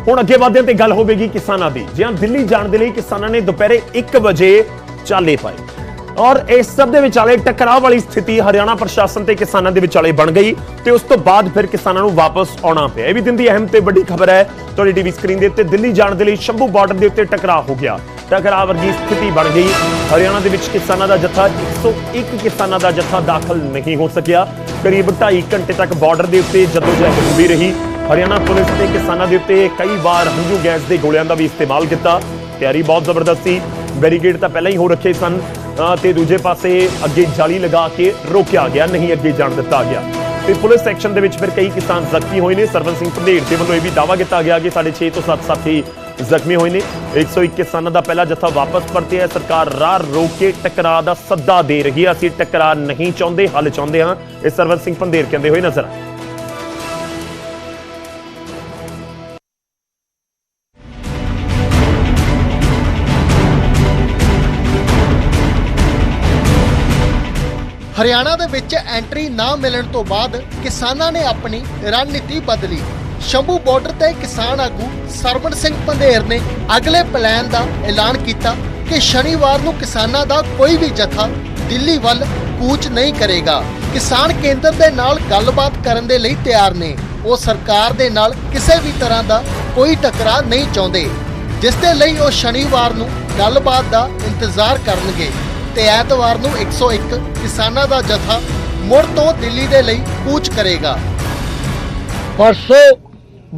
ਹੁਣ ਅੱਗੇ ਵਧਦੇ ਤੇ ਗੱਲ ਹੋਵੇਗੀ ਕਿਸਾਨਾਂ ਦੀ। ਜਿਹਾਂ ਦਿੱਲੀ ਜਾਣ ਦੇ ਲਈ ਕਿਸਾਨਾਂ ਨੇ ਦੁਪਹਿਰੇ 1 ਵਜੇ ਚਾਲੇ ਪਾਏ। ਔਰ ਇਸ ਸਭ ਦੇ ਵਿਚਾਲੇ ਟਕਰਾਅ ਵਾਲੀ ਸਥਿਤੀ ਹਰਿਆਣਾ ਪ੍ਰਸ਼ਾਸਨ ਤੇ ਕਿਸਾਨਾਂ ਦੇ ਵਿਚਾਲੇ ਬਣ ਗਈ ਤੇ ਉਸ ਤੋਂ ਬਾਅਦ ਫਿਰ ਕਿਸਾਨਾਂ ਨੂੰ ਵਾਪਸ ਆਉਣਾ ਪਿਆ। ਇਹ ਵੀ ਦਿਨ ਦੀ ਅਹਿਮ ਤੇ ਵੱਡੀ ਖਬਰ ਹੈ ਤੁਹਾਡੀ ਟੀਵੀ ਸਕਰੀਨ ਦੇ ਉੱਤੇ। ਦਿੱਲੀ ਜਾਣ ਦੇ ਲਈ ਸ਼ੰਭੂ ਬਾਰਡਰ ਦੇ ਉੱਤੇ ਟਕਰਾਅ ਹੋ ਗਿਆ। ਟਕਰਾਅ ਵਰਗੀ ਸਥਿਤੀ ਬਣ ਗਈ। ਹਰਿਆਣਾ ਦੇ ਵਿੱਚ ਕਿਸਾਨਾਂ ਦਾ ਜੱਥਾ 101 ਕਿਸਾਨਾਂ ਦਾ ਜਥਾ ਦਾਖਲ ਨਹੀਂ ਹੋ ਸਕਿਆ। ਕਰੀਬ 2.5 ਘੰਟੇ ਤੱਕ ਬਾਰਡਰ ਦੇ ਉੱਤੇ ਜਦੋਜਹਿਦ ਹੁੰਦੀ ਰਹੀ। ਹਰਿਆਣਾ ਪੁਲਿਸ ਨੇ ਕਿਸਾਨਾਂ ਦੇ ਉੱਤੇ ਕਈ ਵਾਰ ਹੰਝੂ ਗੈਸ ਦੇ ਗੋਲਿਆਂ ਦਾ ਵੀ ਇਸਤੇਮਾਲ ਕੀਤਾ। ਤਿਆਰੀ ਬਹੁਤ ਜ਼ਬਰਦਸਤ। ਸੀ ਬੈਰੀਕੇਡ ਤਾਂ ਪਹਿਲਾਂ ਹੀ ਹੋ ਰੱਖੇ ਸਨ, ਅਹ ਤੇ ਦੂਜੇ ਪਾਸੇ ਅੱਗੇ ਜਾਲੀ ਲਗਾ ਕੇ ਰੋਕਿਆ ਗਿਆ, ਨਹੀਂ ਅੱਗੇ ਜਾਣ ਦਿੱਤਾ ਗਿਆ। ਤੇ ਪੁਲਿਸ ਐਕਸ਼ਨ ਦੇ ਵਿੱਚ ਫਿਰ ਕਈ ਕਿਸਾਨ ਜ਼ਖਮੀ ਹੋਏ ਨੇ। ਸਰਵਨ ਸਿੰਘ ਪੰਧੇਰ ਦੇ ਵੱਲੋਂ ਇਹ ਵੀ ਦਾਅਵਾ ਕੀਤਾ ਗਿਆ ਕਿ ਸਾਡੇ 6 ਤੋਂ 7 ਸਾਥੀ ਜ਼ਖਮੀ ਹੋਏ ਨੇ। 101 ਕਿਸਾਨਾਂ ਦਾ ਪਹਿਲਾ ਜੱਥਾ ਵਾਪਸ ਪਰਤਿਆ। ਸਰਕਾਰ ਰਾਹ ਰੋਕ ਕੇ ਟਕਰਾਅ ਦਾ ਸੱਦਾ ਦੇ ਰਹੀ ਹੈ। ਅਸੀਂ ਟਕਰਾਅ ਨਹੀਂ ਚਾਹੁੰਦੇ, ਹੱਲ ਚਾਹੁੰਦੇ ਹਾਂ। ਇਹ ਸਰਵਨ ਸਿੰਘ ਪੰਧੇਰ ਕਹਿੰਦੇ ਹੋਏ ਨਜ਼ਰ ਆਏ। ਹਰਿਆਣਾ ਦੇ ਵਿੱਚ ਐਂਟਰੀ ਨਾ ਮਿਲਣ ਤੋਂ ਬਾਅਦ ਕਿਸਾਨਾਂ ਨੇ ਆਪਣੀ ਰਣਨੀਤੀ ਬਦਲੀ। ਸ਼ੰਭੂ ਬਾਰਡਰ ਤੇ ਕਿਸਾਨ ਆਗੂ ਸਰਵਣ ਸਿੰਘ ਪੰਧੇਰ ਨੇ ਅਗਲੇ ਪਲਾਨ ਦਾ ਐਲਾਨ ਕੀਤਾ ਕਿ ਸ਼ਨੀਵਾਰ ਨੂੰ ਕਿਸਾਨਾਂ ਦਾ ਕੋਈ ਵੀ ਜਥਾ ਦਿੱਲੀ ਵੱਲ ਕੂਚ ਨਹੀਂ ਕਰੇਗਾ। ਕਿਸਾਨ ਕੇਂਦਰ ਦੇ ਨਾਲ ਗੱਲਬਾਤ ਕਰਨ ਦੇ ਲਈ ਤਿਆਰ ਨੇ। ਉਹ ਸਰਕਾਰ ਦੇ ਨਾਲ ਕਿਸੇ ਵੀ ਤਰ੍ਹਾਂ ਦਾ ਕੋਈ ਟਕਰਾਅ ਨਹੀਂ ਚਾਹੁੰਦੇ, ਜਿਸ ਦੇ ਲਈ ਉਹ ਸ਼ਨੀਵਾਰ ਨੂੰ ਗੱਲਬਾਤ ਦਾ ਇੰਤਜ਼ਾਰ ਕਰਨਗੇ। ਤੇ ਐਤਵਾਰ ਨੂੰ 101 ਕਿਸਾਨਾਂ ਦਾ ਜਥਾ ਮੁੜ ਤੋਂ ਦਿੱਲੀ ਦੇ ਲਈ ਕੂਚ ਕਰੇਗਾ परसों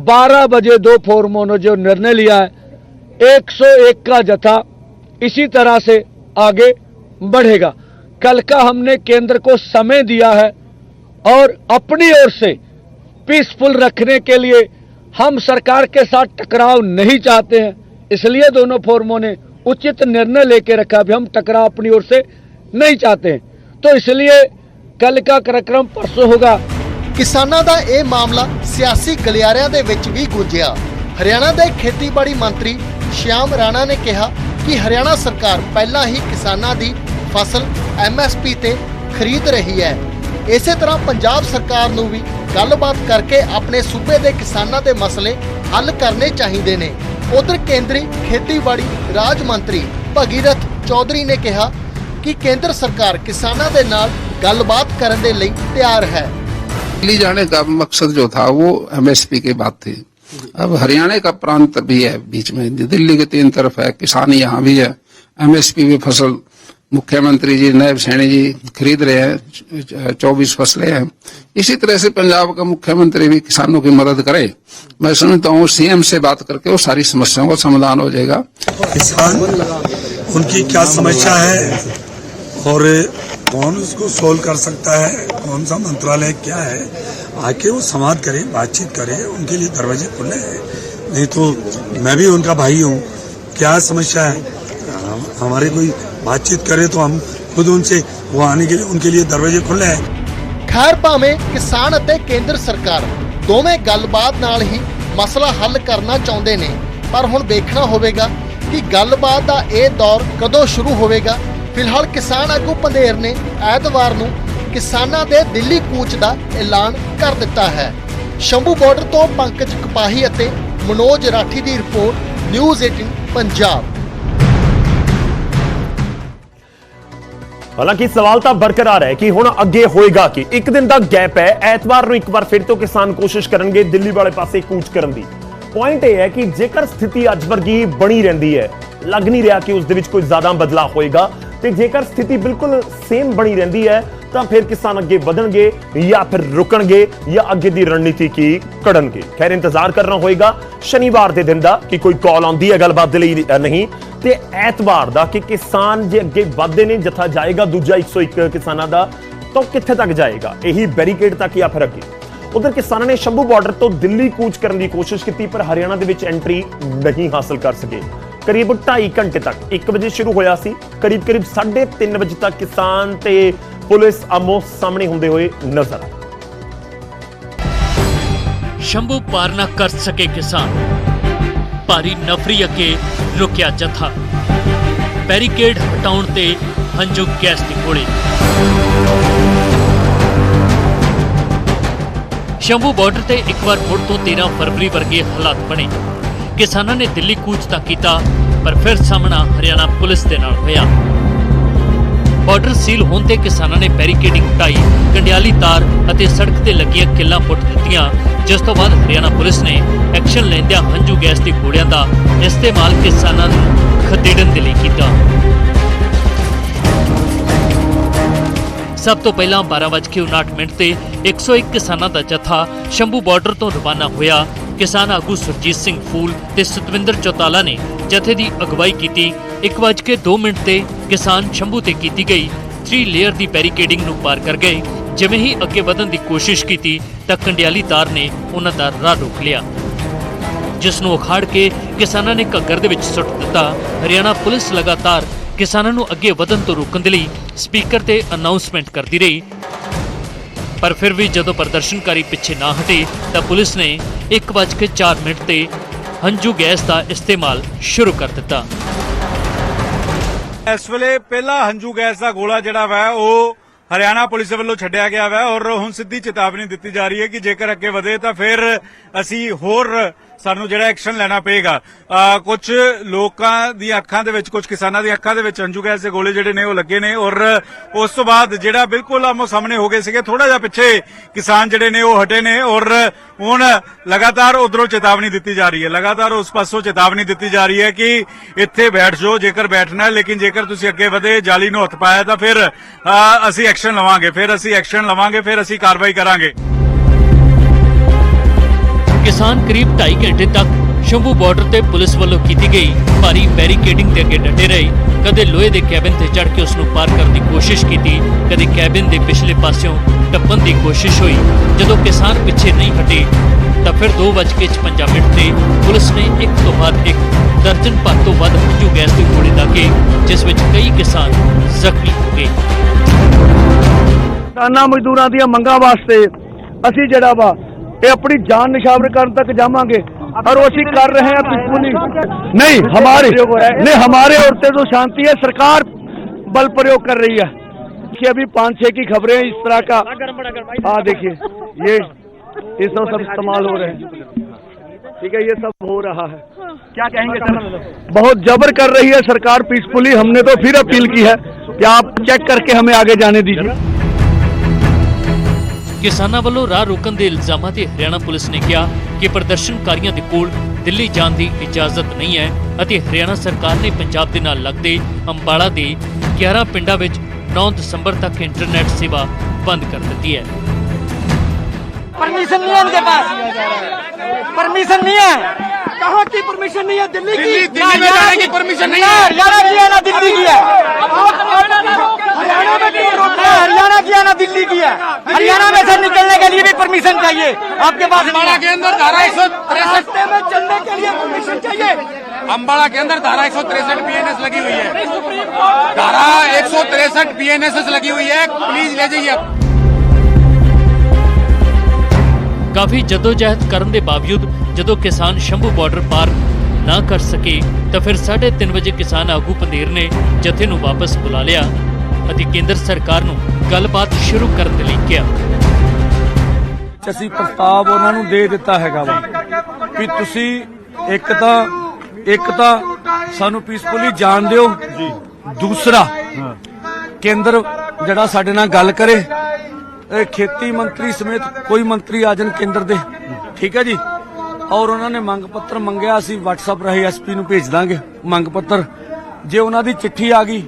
12 बजे दो फोरमों ने जो निर्णय लिया है 101 का जथा इसी तरह से आगे बढ़ेगा कल का हमने केंद्र को समय दिया है और अपनी ओर से पीसफुल रखने के लिए हम सरकार के साथ टकराव नहीं चाहते हैं इसलिए दोनों फोरमों ने उचित निर्णय लेके रखा भी हम टकराव अपनी ओर से नहीं चाहते हैं तो इसलिए कल का कार्यक्रम परसों होगा ਕਿਸਾਨਾਂ ਦਾ ਇਹ ਮਾਮਲਾ ਸਿਆਸੀ ਗਲਿਆਰਿਆਂ ਦੇ ਵਿੱਚ ਵੀ ਗੂੰਜਿਆ ਹਰਿਆਣਾ ਦੇ ਖੇਤੀਬਾੜੀ ਮੰਤਰੀ ਸ਼ਿਆਮ ਰਾਣਾ ਨੇ ਕਿਹਾ ਕਿ ਹਰਿਆਣਾ ਸਰਕਾਰ ਪਹਿਲਾਂ ਹੀ ਕਿਸਾਨਾਂ ਦੀ ਫਸਲ ਐਮਐਸਪੀ ਤੇ ਖਰੀਦ ਰਹੀ ਹੈ ਇਸੇ ਤਰ੍ਹਾਂ ਪੰਜਾਬ ਸਰਕਾਰ ਨੂੰ ਵੀ ਗੱਲਬਾਤ ਕਰਕੇ ਆਪਣੇ ਸੂਬੇ ਦੇ ਕਿਸਾਨਾਂ ਦੇ ਮਸਲੇ ਹੱਲ ਕਰਨੇ ਚਾਹੀਦੇ ਨੇ ਉਧਰ ਕੇਂਦਰੀ ਖੇਤੀਬਾੜੀ ਰਾਜ ਮੰਤਰੀ ਭਗੀਰਥ ਚੌਧਰੀ ਨੇ ਕਿਹਾ ਕਿ ਕੇਂਦਰ ਸਰਕਾਰ ਕਿਸਾਨਾਂ ਦੇ ਨਾਲ ਗੱਲਬਾਤ ਕਰਨ ਦੇ ਲਈ ਤਿਆਰ ਹੈ दिल्ली जाने का मकसद जो था वो एमएसपी की बात थी अब हरियाणा का प्रांत भी है बीच में दिल्ली के तीन तरफ है किसान यहाँ भी है एमएसपी भी फसल मुख्यमंत्री जी, नायब सैनी जी खरीद रहे हैं, चौबीस फ़सलें हैं। इसी तरह से पंजाब का मुख्यमंत्री भी किसानों की मदद करे। मैं समझता हूँ सीएम से बात करके वो सारी समस्याओं का समाधान हो जाएगा। किसान, उनकी क्या समस्या है? और कौन उसको सोल्व कर सकता है? कौन सा मंत्रालय क्या है? आके वो संवाद करें, बातचीत करें, उनके लिए दरवाजे खुले हैं। नहीं तो मैं भी उनका भाई हूँ। क्या समस्या है? हमारे कोई बातचीत करे तो हम खुद उनसे वो आने के लिए उनके लिए दरवाजे खुले हैं ਖੈਰ ਭਾਵੇਂ ਕਿਸਾਨ ਅਤੇ ਕੇਂਦਰ ਸਰਕਾਰ ਦੋਵੇਂ ਗੱਲਬਾਤ ਨਾਲ ਹੀ ਮਸਲਾ ਹੱਲ ਕਰਨਾ ਚਾਹੁੰਦੇ ਨੇ ਪਰ ਹੁਣ ਵੇਖਣਾ ਹੋਵੇਗਾ ਕਿ ਗੱਲਬਾਤ ਦਾ ਇਹ ਦੌਰ ਕਦੋਂ ਸ਼ੁਰੂ ਹੋਵੇਗਾ ਫਿਲਹਾਲ ਕਿਸਾਨ ਆਗੂ ਪੰਧੇਰ ਨੇ ਐਤਵਾਰ ਨੂੰ ਕਿਸਾਨਾਂ ਦੇ ਦਿੱਲੀ ਕੂਚ ਦਾ ਐਲਾਨ ਕਰ ਦਿੱਤਾ ਹੈ ਸ਼ੰਭੂ ਬਾਰਡਰ ਤੋਂ ਪੰਕਜ ਕਪਾਹੀ ਅਤੇ ਮਨੋਜ ਰਾਠੀ ਦੀ ਰਿਪੋਰਟ ਨਿਊਜ਼ 18 ਪੰਜਾਬ ਹਾਲਾਂਕਿ ਸਵਾਲ ਤਾਂ ਬਰਕਰਾਰ ਹੈ ਕਿ ਹੁਣ ਅੱਗੇ ਹੋਏਗਾ ਕਿ? ਇੱਕ ਦਿਨ ਦਾ ਗੈਪ ਹੈ। ਐਤਵਾਰ ਨੂੰ ਇੱਕ ਵਾਰ ਫਿਰ ਤੋਂ ਕਿਸਾਨ ਕੋਸ਼ਿਸ਼ ਕਰਨਗੇ ਦਿੱਲੀ ਵਾਲੇ ਪਾਸੇ ਕੂਚ ਕਰਨ ਦੀ। ਪੁਆਇੰਟ ਇਹ ਹੈ ਕਿ ਜੇਕਰ ਸਥਿਤੀ ਅੱਜ ਵਰਗੀ ਬਣੀ ਰਹਿੰਦੀ ਹੈ, ਲੱਗ ਨਹੀਂ ਰਿਹਾ ਕਿ ਉਸ ਦੇ ਵਿੱਚ ਕੋਈ ਜ਼ਿਆਦਾ ਬਦਲਾਅ ਹੋਏਗਾ। ਤੇ ਜੇਕਰ ਸਥਿਤੀ ਬਿਲਕੁਲ ਸੇਮ ਬਣੀ ਰਹਿੰਦੀ ਹੈ ਤਾਂ ਫਿਰ ਕਿਸਾਨ ਅੱਗੇ ਵਧਣਗੇ ਜਾਂ ਫਿਰ ਰੁਕਣਗੇ ਜਾਂ ਅੱਗੇ ਦੀ ਰਣਨੀਤੀ ਕੀ ਘੜਨਗੇ ਖੈਰ, ਇੰਤਜ਼ਾਰ ਕਰਨਾ ਹੋਏਗਾ। ਸ਼ਨੀਵਾਰ ਦੇ ਦਿਨ ਦਾ ਕਿ ਕੋਈ ਕਾਲ ਆਉਂਦੀ ਹੈ ਗੱਲਬਾਤ ਦੇ ਲਈ ਨਹੀਂ। ਤੇ ਐਤਵਾਰ ਦਾ ਕਿ ਕਿਸਾਨ ਜੇ ਅੱਗੇ ਵਧਦੇ ਨੇ, ਜਥਾ ਜਾਏਗਾ ਦੂਜਾ 101 ਕਿਸਾਨਾਂ ਦਾ, ਤਾਂ ਉਹ ਕਿੱਥੇ ਤੱਕ ਜਾਏਗਾ? ਇਹੀ ਬੈਰੀਕੇਡ ਤੱਕ ਜਾਂ ਫਿਰ ਅੱਗੇ? ਉਧਰ ਕਿਸਾਨਾਂ ਨੇ ਸ਼ੰਭੂ ਬਾਰਡਰ ਤੋਂ ਦਿੱਲੀ ਕੂਚ ਕਰਨ ਦੀ ਕੋਸ਼ਿਸ਼ ਕੀਤੀ, ਪਰ ਹਰਿਆਣਾ ਦੇ ਵਿੱਚ ਐਂਟਰੀ ਨਹੀਂ ਹਾਸਲ ਕਰ ਸਕੇ। ਕਰੀਬ 2.5 ਘੰਟੇ ਤੱਕ 1 ਵਜੇ ਸ਼ੁਰੂ ਹੋਇਆ ਸੀ। ਕਰੀਬ ਕਰੀਬ 3:30 ਵਜੇ ਤੱਕ ਕਿਸਾਨ ਤੇ ਪੁਲਿਸ ਆਮੋ ਸਾਹਮਣੇ ਹੁੰਦੇ ਹੋਏ ਨਜ਼ਰ ਆਏ। ਸ਼ੰਭੂ ਪਾਰ ਨਾ ਕਰ ਸਕੇ ਕਿਸਾਨ। ਭਾਰੀ ਨਫਰੀ ਅੱਗੇ ਰੁਕਿਆ ਜਥਾ। ਬੈਰੀਕੇਡ ਹਟਾਉਣ ਤੇ ਹੰਝੂ ਗੈਸ ਦੀ ਗੋਲੀ। ਸ਼ੰਭੂ ਬਾਰਡਰ ਤੇ ਇੱਕ ਵਾਰ ਮੁੜ ਤੋਂ 13 ਫਰਵਰੀ ਵਰਗੇ ਹਾਲਾਤ ਬਣੇ। ਕਿਸਾਨਾਂ ਨੇ ਦਿੱਲੀ ਕੂਚ ਤਾਂ ਕੀਤਾ, ਪਰ ਫਿਰ ਸਾਹਮਣਾ ਹਰਿਆਣਾ ਪੁਲਿਸ ਦੇ ਨਾਲ ਹੋਇਆ। ਬਾਰਡਰ ਸੀਲ ਹੋਣ ਤੇ ਕਿਸਾਨਾਂ ਨੇ ਬੈਰੀਕੇਡਿੰਗ ਹਟਾਈ ਕੰਡਿਆਲੀ ਤਾਰ ਅਤੇ ਸੜਕ ਤੇ ਲੱਗੀਆਂ ਕਿੱਲਾਂ ਪੁੱਟ ਦਿੱਤੀਆਂ। ਜਿਸ ਤੋਂ ਬਾਅਦ ਹਰਿਆਣਾ ਪੁਲਿਸ ਨੇ ਐਕਸ਼ਨ ਲੈਂਦਿਆਂ ਹੰਝੂ ਗੈਸ ਦੀ ਗੋਲੀਆਂ ਦਾ ਇਸਤੇਮਾਲ ਕਿਸਾਨਾਂ ਨੂੰ ਖਦੇੜਨ ਦੇ ਲਈ ਕੀਤਾ। ਸਭ ਤੋਂ ਪਹਿਲਾਂ 12:59 ਮਿੰਟ ਤੇ 101 ਕਿਸਾਨਾਂ ਦਾ ਜਥਾ ਸ਼ੰਭੂ ਬਾਰਡਰ ਤੋਂ ਰਵਾਨਾ ਹੋਇਆ। ਕਿਸਾਨ ਆਗੂ ਸੁਰਜੀਤ ਸਿੰਘ ਫੂਲ ਤੇ ਸਤਵਿੰਦਰ ਚੌਤਾਲਾ ਨੇ ਜਥੇ ਦੀ ਅਗਵਾਈ ਕੀਤੀ। 1:02 ਮਿੰਟ ਤੇ ਕਿਸਾਨ ਸ਼ੰਭੂ ਤੇ ਕੀਤੀ ਗਈ। 3 ਲੇਅਰ ਦੀ ਬੈਰੀਕੇਡਿੰਗ ਨੂੰ ਪਾਰ ਕਰ ਗਏ। ਜਿਵੇਂ ਹੀ ਅੱਗੇ ਵਧਣ ਦੀ ਕੋਸ਼ਿਸ਼ ਕੀਤੀ, ਤਾਂ ਕੰਡਿਆਲੀ ਤਾਰ ਨੇ ਉਹਨਾਂ ਦਾ ਰਾਹ ਰੋਕ ਲਿਆ। ਜਿਸ ਨੂੰ ਉਖਾੜ ਕੇ ਕਿਸਾਨਾਂ ਨੇ ਘੱਗਰ ਦੇ ਵਿੱਚ ਸੁੱਟ ਦਿੱਤਾ। ਹਰਿਆਣਾ ਪੁਲਿਸ ਲਗਾਤਾਰ ਕਿਸਾਨਾਂ ਨੂੰ ਅੱਗੇ ਵਧਣ ਤੋਂ ਰੋਕਣ ਦੇ ਲਈ ਸਪੀਕਰ ਤੇ ਅਨਾਉਂਸਮੈਂਟ ਕਰਦੀ ਰਹੀ। ਪਰ ਫਿਰ ਵੀ ਜਦੋਂ ਪ੍ਰਦਰਸ਼ਨਕਾਰੀ ਪਿੱਛੇ ਨਾ ਹਟੇ, ਤਾਂ ਪੁਲਿਸ ਨੇ 1:04 ਮਿੰਟ ਤੇ ਹੰਝੂ ਗੈਸ ਦਾ ਇਸਤੇਮਾਲ ਸ਼ੁਰੂ ਕਰ ਦਿੱਤਾ। ਇਸ ਵੇਲੇ ਪਹਿਲਾ ਹੰਝੂ ਗੈਸ ਦਾ ਗੋਲਾ ਜਿਹੜਾ ਵਾ, ਉਹ ਹਰਿਆਣਾ ਪੁਲਿਸ ਵੱਲੋਂ ਛੱਡਿਆ ਗਿਆ ਵਾ ਔਰ ਹੁਣ ਸਿੱਧੀ ਚੇਤਾਵਨੀ ਦਿੱਤੀ ਜਾ ਰਹੀ ਹੈ ਕਿ ਜੇਕਰ ਅੱਗੇ ਵਧੇ ਤਾਂ ਫਿਰ ਅਸੀਂ ਹੋਰ ਸਾਨੂੰ ਜਿਹੜਾ ਐਕਸ਼ਨ ਲੈਣਾ ਪਏਗਾ। ਕੁਝ ਲੋਕਾਂ ਦੀਆਂ ਅੱਖਾਂ ਦੇ ਵਿੱਚ ਕੁਝ ਕਿਸਾਨਾਂ ਦੀਆਂ ਅੱਖਾਂ ਦੇ ਵਿੱਚ ਹੰਝੂ ਗੈਸ ਦੇ ਗੋਲੇ ਜਿਹੜੇ ਨੇ ਉਹ ਲੱਗੇ ਨੇ ਔਰ ਉਸ ਤੋਂ ਬਾਅਦ ਜਿਹੜਾ ਬਿਲਕੁਲ ਆਮੋ ਸਾਹਮਣੇ ਹੋ ਗਏ ਸੀਗੇ ਥੋੜਾ ਜਿਹਾ ਪਿੱਛੇ ਕਿਸਾਨ ਜਿਹੜੇ ਨੇ ਉਹ ਹਟੇ ਨੇ ਔਰ ਹੁਣ ਲਗਾਤਾਰ ਉਧਰੋਂ ਚੇਤਾਵਨੀ ਦਿੱਤੀ ਜਾ ਰਹੀ ਹੈ। ਲਗਾਤਾਰ ਉਸ ਪਾਸੋਂ ਚੇਤਾਵਨੀ ਦਿੱਤੀ ਜਾ ਰਹੀ ਹੈ ਕਿ ਇੱਥੇ ਬੈਠ ਜਾਓ, ਜੇਕਰ ਬੈਠਣਾ ਹੈ, ਲੇਕਿਨ ਜੇਕਰ ਤੁਸੀਂ ਅੱਗੇ ਵਧੇ, ਜਾਲੀ ਨੂੰ ਹੱਥ ਪਾਇਆ ਤਾਂ ਫਿਰ ਅਸੀਂ ਐਕਸ਼ਨ ਲਵਾਂਗੇ, ਫਿਰ ਅਸੀਂ ਐਕਸ਼ਨ ਲਵਾਂਗੇ, ਫਿਰ ਅਸੀਂ ਕਾਰਵਾਈ ਕਰਾਂਗੇ। ਕਿਸਾਨ ਕਰੀਬ 2.5 ਘੰਟੇ ਤੱਕ ਸ਼ੰਭੂ ਬਾਰਡਰ ਤੇ ਪੁਲਿਸ ਵੱਲੋਂ ਕੀਤੀ ਗਈ ਭਾਰੀ ਬੈਰੀਕੇਡਿੰਗ ਦੇ ਅੱਗੇ ਡਟੇ ਰਹੇ। ਕਦੇ ਲੋਹੇ ਦੇ ਕੈਬਿਨ ਤੇ ਚੜ੍ਹ ਕੇ ਉਸ ਨੂੰ ਪਾਰ ਕਰਨ ਦੀ ਕੋਸ਼ਿਸ਼ ਕੀਤੀ, ਕਦੇ ਕੈਬਿਨ ਦੇ ਪਿਛਲੇ ਪਾਸਿਓਂ ਟੱਪਣ ਦੀ ਕੋਸ਼ਿਸ਼ ਹੋਈ। ਜਦੋਂ ਕਿਸਾਨ ਪਿੱਛੇ ਨਹੀਂ ਹਟੇ, ਤਾਂ ਫਿਰ 2:56 ਮਿੰਟ ਤੇ ਪੁਲਿਸ ਨੇ ਇੱਕ ਤੋਂ ਬਾਅਦ ਇੱਕ ਦਰਜਨ ਭਰ ਤੋਂ ਵੱਧ ਹੰਝੂ ਗੈਸ ਦੀ ਗੋਲੀ ਦਾਗੇ ਜਿਸ ਵਿੱਚ ਕਈ ਕਿਸਾਨ ਜ਼ਖਮੀ ਹੋ ਗਏ। ਕਿਸਾਨਾਂ ਮਜ਼ਦੂਰਾਂ ਦੀਆਂ ਮੰਗਾਂ ਵਾਸਤੇ ਅਸੀਂ ਜਿਹੜਾ ਵਾ ਇਹ ਆਪਣੀ ਜਾਨ ਨਿਸ਼ਾਵਰ ਕਰਨ ਤੱਕ ਜਾਵਾਂਗੇ और वो ਅਸੀਂ कर रहे हैं बिल्कुल नहीं नहीं हमारे नहीं हमारे औरतें तो शांति है सरकार बल प्रयोग कर रही है कि अभी पाँच छह की खबरें इस तरह का हाँ देखिए ये ये सब सब इस्तेमाल हो रहे हैं ठीक है ये सब हो रहा है क्या कहेंगे सर बहुत जबर कर रही है सरकार पीसफुली हमने तो फिर अपील की है कि आप चेक करके हमें आगे जाने दीजिए ਕਿਸਾਨਾਂ ਵੱਲੋਂ ਰਾਹ ਰੋਕਣ ਦੇ ਇਲਜ਼ਾਮਾਂ ਤੇ ਹਰਿਆਣਾ ਪੁਲਿਸ ਨੇ ਕਿਹਾ ਕਿ ਪ੍ਰਦਰਸ਼ਨਕਾਰੀਆਂ ਦੇ ਕੋਲ ਦਿੱਲੀ ਜਾਣ ਦੀ ਇਜਾਜ਼ਤ ਨਹੀਂ ਹੈ ਅਤੇ ਹਰਿਆਣਾ ਸਰਕਾਰ ਨੇ ਪੰਜਾਬ ਦੇ ਨਾਲ ਲੱਗਦੇ ਅੰਬਾਲਾ ਦੇ 11 ਪਿੰਡਾਂ ਵਿੱਚ 9 ਦਸੰਬਰ ਤੱਕ ਇੰਟਰਨੈਟ ਸੇਵਾ ਬੰਦ ਕਰ ਦਿੱਤੀ ਹੈ परमिशन नहीं है उनके पास परमिशन नहीं है कहाँ की परमिशन नहीं है दिल्ली की दिल्ली में जाने की परमिशन नहीं है हरियाणा की है ना दिल्ली की है हरियाणा में क्यों रोक रहे हैं हरियाणा की है ना दिल्ली की है हरियाणा में से निकलने के लिए भी परमिशन चाहिए आपके पास अम्बाड़ा के अंदर धारा एक सौ रास्ते में चलने के लिए परमिशन चाहिए अम्बाड़ा के अंदर धारा एक सौ तिरसठ बीएनएस लगी हुई है धारा एक सौ तिरसठ बीएनएस लगी हुई है प्लीज ले जाइए ਕਾਫੀ ਜਦੋਜਹਿਦ ਕਰਨ ਦੇ ਬਾਵਜੂਦ ਜਦੋਂ ਕਿਸਾਨ ਸ਼ੰਭੂ ਬਾਰਡਰ ਪਾਰ ਨਾ ਕਰ ਸਕੇ ਤਾਂ ਫਿਰ 3:30 ਵਜੇ ਕਿਸਾਨ ਆਗੂ ਪੰਦੇਰ ਨੇ ਜਥੇ ਨੂੰ ਵਾਪਸ ਬੁਲਾ ਲਿਆ ਅਤੇ ਕੇਂਦਰ ਸਰਕਾਰ ਨੂੰ ਗੱਲਬਾਤ ਸ਼ੁਰੂ ਕਰਨ ਦੇ ਲਈ ਕਿਹਾ। ਅਸੀਂ ਪ੍ਰਸਤਾਵ ਉਹਨਾਂ ਨੂੰ ਦੇ ਦਿੱਤਾ ਹੈਗਾ ਵਾ ਵੀ ਤੁਸੀਂ ਇੱਕ ਤਾਂ ਇੱਕ ਤਾਂ ਸਾਨੂੰ ਪੀਸਫੁਲੀ ਜਾਣ ਦਿਓ। ਜੀ। ਦੂਸਰਾ ਕੇਂਦਰ ਜਿਹੜਾ ਸਾਡੇ ਨਾਲ ਗੱਲ ਕਰੇ ਇਹ ਖੇਤੀ ਮੰਤਰੀ ਸਮੇਤ ਕੋਈ ਮੰਤਰੀ ਆ ਜਾਣ ਕੇਂਦਰ ਦੇ। ਠੀਕ ਹੈ ਜੀ? ਔਰ ਉਹਨਾਂ ਨੇ ਮੰਗ ਪੱਤਰ ਮੰਗਿਆ ਅਸੀਂ WhatsApp ਰਾਹੀਂ ਐਸਪੀ ਨੂੰ ਭੇਜ ਦਾਂਗੇ ਮੰਗ ਪੱਤਰ। ਜੇ ਉਹਨਾਂ ਦੀ ਚਿੱਠੀ ਆ ਗਈ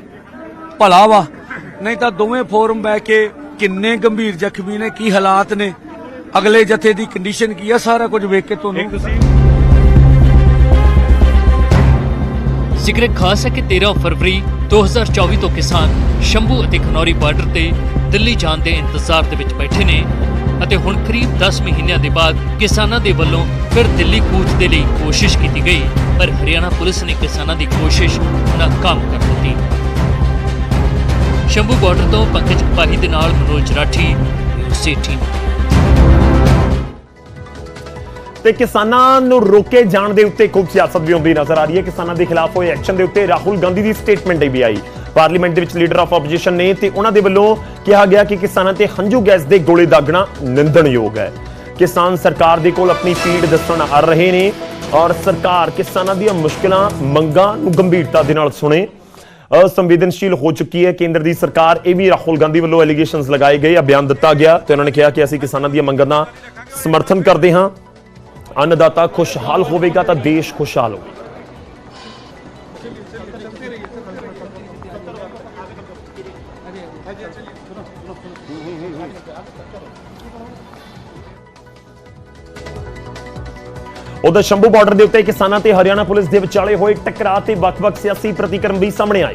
ਭਲਾ ਵਾ। ਨਹੀਂ ਤਾਂ ਦੋਵੇਂ ਫੋਰਮ ਬਹਿ ਕੇ ਕਿੰਨੇ ਗੰਭੀਰ ਜ਼ਖਮੀ ਨੇ ਕੀ ਹਾਲਾਤ ਨੇ ਅਗਲੇ ਜਥੇ ਦੀ ਕੰਡੀਸ਼ਨ ਕੀ ਆ ਸਾਰਾ ਕੁਝ ਵੇਖ ਕੇ ਤੁਹਾਨੂੰ ਜ਼ਿਕਰ ਖਾਸ ਹੈ ਕਿ 13 ਫਰਵਰੀ 2024 ਤੋਂ ਕਿਸਾਨ ਸ਼ੰਭੂ ਅਤੇ ਖਨੌਰੀ ਬਾਰਡਰ ਤੇ ਦਿੱਲੀ ਜਾਣ ਦੇ ਇੰਤਜ਼ਾਰ ਦੇ ਵਿੱਚ ਬੈਠੇ ਨੇ। ਅਤੇ ਹੁਣ ਕਰੀਬ 10 ਮਹੀਨਿਆਂ ਦੇ ਬਾਅਦ ਕਿਸਾਨਾਂ ਦੇ ਵੱਲੋਂ ਫਿਰ ਦਿੱਲੀ ਕੂਚ ਦੇ ਲਈ ਕੋਸ਼ਿਸ਼ ਕੀਤੀ ਗਈ। ਪਰ ਹਰਿਆਣਾ ਪੁਲਿਸ ਨੇ ਕਿਸਾਨਾਂ ਦੀ ਕੋਸ਼ਿਸ਼ ਨਾਕਾਮ ਕਰ ਦਿੱਤੀ। ਸ਼ੰਭੂ ਬਾਰਡਰ ਤੋਂ ਪੰਕਜ ਪਾਹੀ ਦੇ ਨਾਲ ਮਨੋਜ ਰਾਠੀ ਨਿਊਜ਼ 18 ਤੇ ਕਿਸਾਨਾਂ ਨੂੰ ਰੋਕੇ ਜਾਣ ਦੇ ਉੱਤੇ ਖੂਬ ਸਿਆਸਤ ਵੀ ਹੁੰਦੀ ਨਜ਼ਰ ਆ ਰਹੀ ਹੈ। ਕਿਸਾਨਾਂ ਦੇ ਖਿਲਾਫ ਹੋਏ ਐਕਸ਼ਨ ਦੇ ਉੱਤੇ ਰਾਹੁਲ ਗਾਂਧੀ ਦੀ ਸਟੇਟਮੈਂਟ ਵੀ ਆਈ। ਪਾਰਲੀਮੈਂਟ ਦੇ ਵਿੱਚ ਲੀਡਰ ਆਫ ਆਪੋਜੀਸ਼ਨ ਨੇ ਤੇ ਉਹਨਾਂ ਦੇ ਵੱਲੋਂ ਕਿਹਾ ਗਿਆ ਕਿ ਕਿਸਾਨਾਂ ਤੇ ਹੰਝੂ ਗੈਸ ਦੇ ਗੋਲੇ ਦਾਗਣਾ ਨਿੰਦਣਯੋਗ ਹੈ। ਕਿਸਾਨ ਸਰਕਾਰ ਦੇ ਕੋਲ ਆਪਣੀ ਪੀੜ ਦੱਸਣ ਆ ਰਹੇ ਨੇ ਔਰ ਸਰਕਾਰ ਕਿਸਾਨਾਂ ਦੀਆਂ ਮੁਸ਼ਕਲਾਂ, ਮੰਗਾਂ ਨੂੰ ਗੰਭੀਰਤਾ ਦੇ ਨਾਲ ਸੁਣੇ। ਅਸੰਵੇਦਨਸ਼ੀਲ ਹੋ ਚੁੱਕੀ ਹੈ ਕੇਂਦਰ ਦੀ ਸਰਕਾਰ। ਇਹ ਵੀ ਰਾਹੁਲ ਗਾਂਧੀ ਵੱਲੋਂ ਐਲੀਗੇਸ਼ਨਸ ਲਗਾਏ ਗਏ ਆ, ਬਿਆਨ ਦਿੱਤਾ ਗਿਆ ਤੇ ਉਹਨਾਂ ਨੇ ਕਿਹਾ ਕਿ ਅਸੀਂ ਕਿਸਾਨਾਂ ਦੀਆਂ ਮੰਗਾਂ ਦਾ ਸਮਰਥਨ ਕਰਦੇ ਹਾਂ। ਅੰਨਦਾਤਾ ਖੁਸ਼ਹਾਲ ਹੋਵੇਗਾ ਤਾਂ ਦੇਸ਼ ਖੁਸ਼ਹਾਲ ਹੋਵੇਗਾ। ਉਧਰ ਸ਼ੰਭੂ ਬਾਰਡਰ ਦੇ ਉੱਤੇ ਕਿਸਾਨਾਂ ਤੇ ਹਰਿਆਣਾ ਪੁਲਿਸ ਦੇ ਵਿਚਾਲੇ ਹੋਏ ਟਕਰਾਅ ਤੇ ਵੱਖ-ਵੱਖ ਸਿਆਸੀ ਪ੍ਰਤੀਕਰਮ ਵੀ ਸਾਹਮਣੇ ਆਏ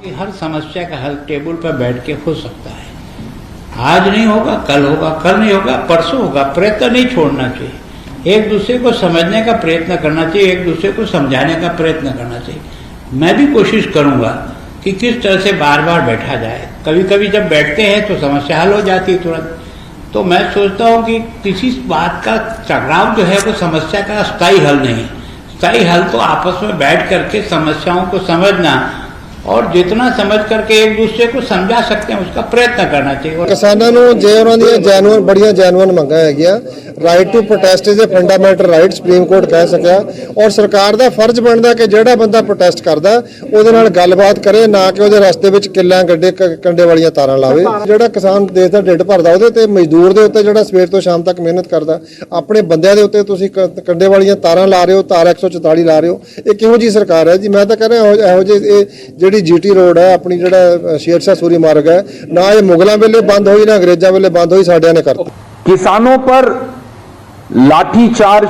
कि हर समस्या का हल टेबल पर बैठ के हो सकता है आज नहीं होगा कल होगा कल नहीं होगा परसों होगा प्रयत्न नहीं छोड़ना चाहिए एक दूसरे को समझने का प्रयत्न करना चाहिए एक दूसरे को समझाने का प्रयत्न करना चाहिए मैं भी कोशिश करूंगा कि किस तरह से बार बार बैठा जाए कभी कभी जब बैठते हैं तो समस्या हल हो जाती है तुरंत तो मैं सोचता हूँ कि किसी बात का टकराव जो है वो समस्या का स्थायी हल नहीं स्थायी हल तो आपस में बैठ करके समस्याओं को समझना और जितना समझ करके एक दूसरे को समझा सकते हैं उसका प्रयत्न करना चाहिए और ਕਿਸਾਨਾਂ ਨੂੰ ਜੇ ਉਹਨਾਂ ਦੀਆਂ ਜੈਨੂਅਨ ਬੜੀਆਂ ਜੈਨੂਅਨ ਮੰਗਾਂ ਹੈਗੀਆਂ Right to protest is a fundamental right supreme court ਕਹਿ ਸਕਿਆ। ਔਰ ਸਰਕਾਰ ਦਾ ਫਰਜ਼ ਬਣਦਾ ਕਿ ਜਿਹੜਾ ਬੰਦਾ ਪ੍ਰੋਟੈਸਟ ਕਰਦਾ, ਉਹਦੇ ਨਾਲ ਗੱਲਬਾਤ ਕਰੇ, ਨਾ ਕਿ ਉਹਦੇ ਰਸਤੇ ਵਿੱਚ ਕਿੱਲਾਂ ਗੱਡੇ ਕੰਡੇ ਵਾਲੀਆਂ ਤਾਰਾਂ ਲਾਵੇ। ਜਿਹੜਾ ਕਿਸਾਨ ਦੇਸ਼ ਦਾ ਢਿੱਡ ਭਰਦਾ, ਉਹਦੇ ਤੇ ਮਜ਼ਦੂਰ ਦੇ ਉੱਤੇ ਜਿਹੜਾ ਸਵੇਰ ਤੋਂ ਸ਼ਾਮ ਤੱਕ ਮਿਹਨਤ ਕਰਦਾ, ਆਪਣੇ ਬੰਦਿਆਂ ਦੇ ਉੱਤੇ ਤੁਸੀਂ ਕੰਡੇ ਵਾਲੀਆਂ ਤਾਰਾਂ ਲਾ ਰਹੇ ਹੋ, ਤਾਰ 144 ਲਾ ਰਹੇ ਹੋ। ਇਹ ਕਿਹੋ ਜੀ ਸਰਕਾਰ ਹੈ ਜੀ? ਮੈਂ ਤਾਂ ਕਹਿੰਦਾ ਇਹੋ ਜਿਹੇ, ਇਹ ਜਿਹੜੀ ਜੀਟੀ ਰੋਡ ਹੈ, ਆਪਣੀ ਜਿਹੜਾ ਸ਼ੇਰਸ਼ਾਹ ਸੂਰੀ ਮਾਰਗ ਹੈ, ਨਾ ਇਹ ਮੁਗਲਾਂ ਵੇਲੇ ਬੰਦ ਹੋਈ, ਨਾ ਅੰਗਰੇਜ਼ਾਂ ਵੇਲੇ ਬੰਦ ਹੋਈ, ਸਾਡਿਆਂ ਨੇ ਕਰਤੀ। ਕਿਸਾਨੋਂ ਪਰ लाठीचार्ज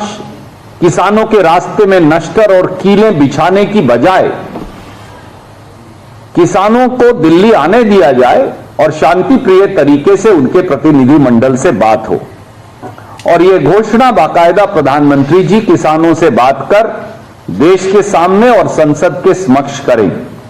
किसानों के रास्ते में नश्तर और कीलें बिछाने की बजाय किसानों को दिल्ली आने दिया जाए और शांति प्रिय तरीके से उनके प्रतिनिधि मंडल से बात हो। और यह घोषणा बाकायदा प्रधानमंत्री जी किसानों से बात कर देश के सामने और संसद के समक्ष करेंगे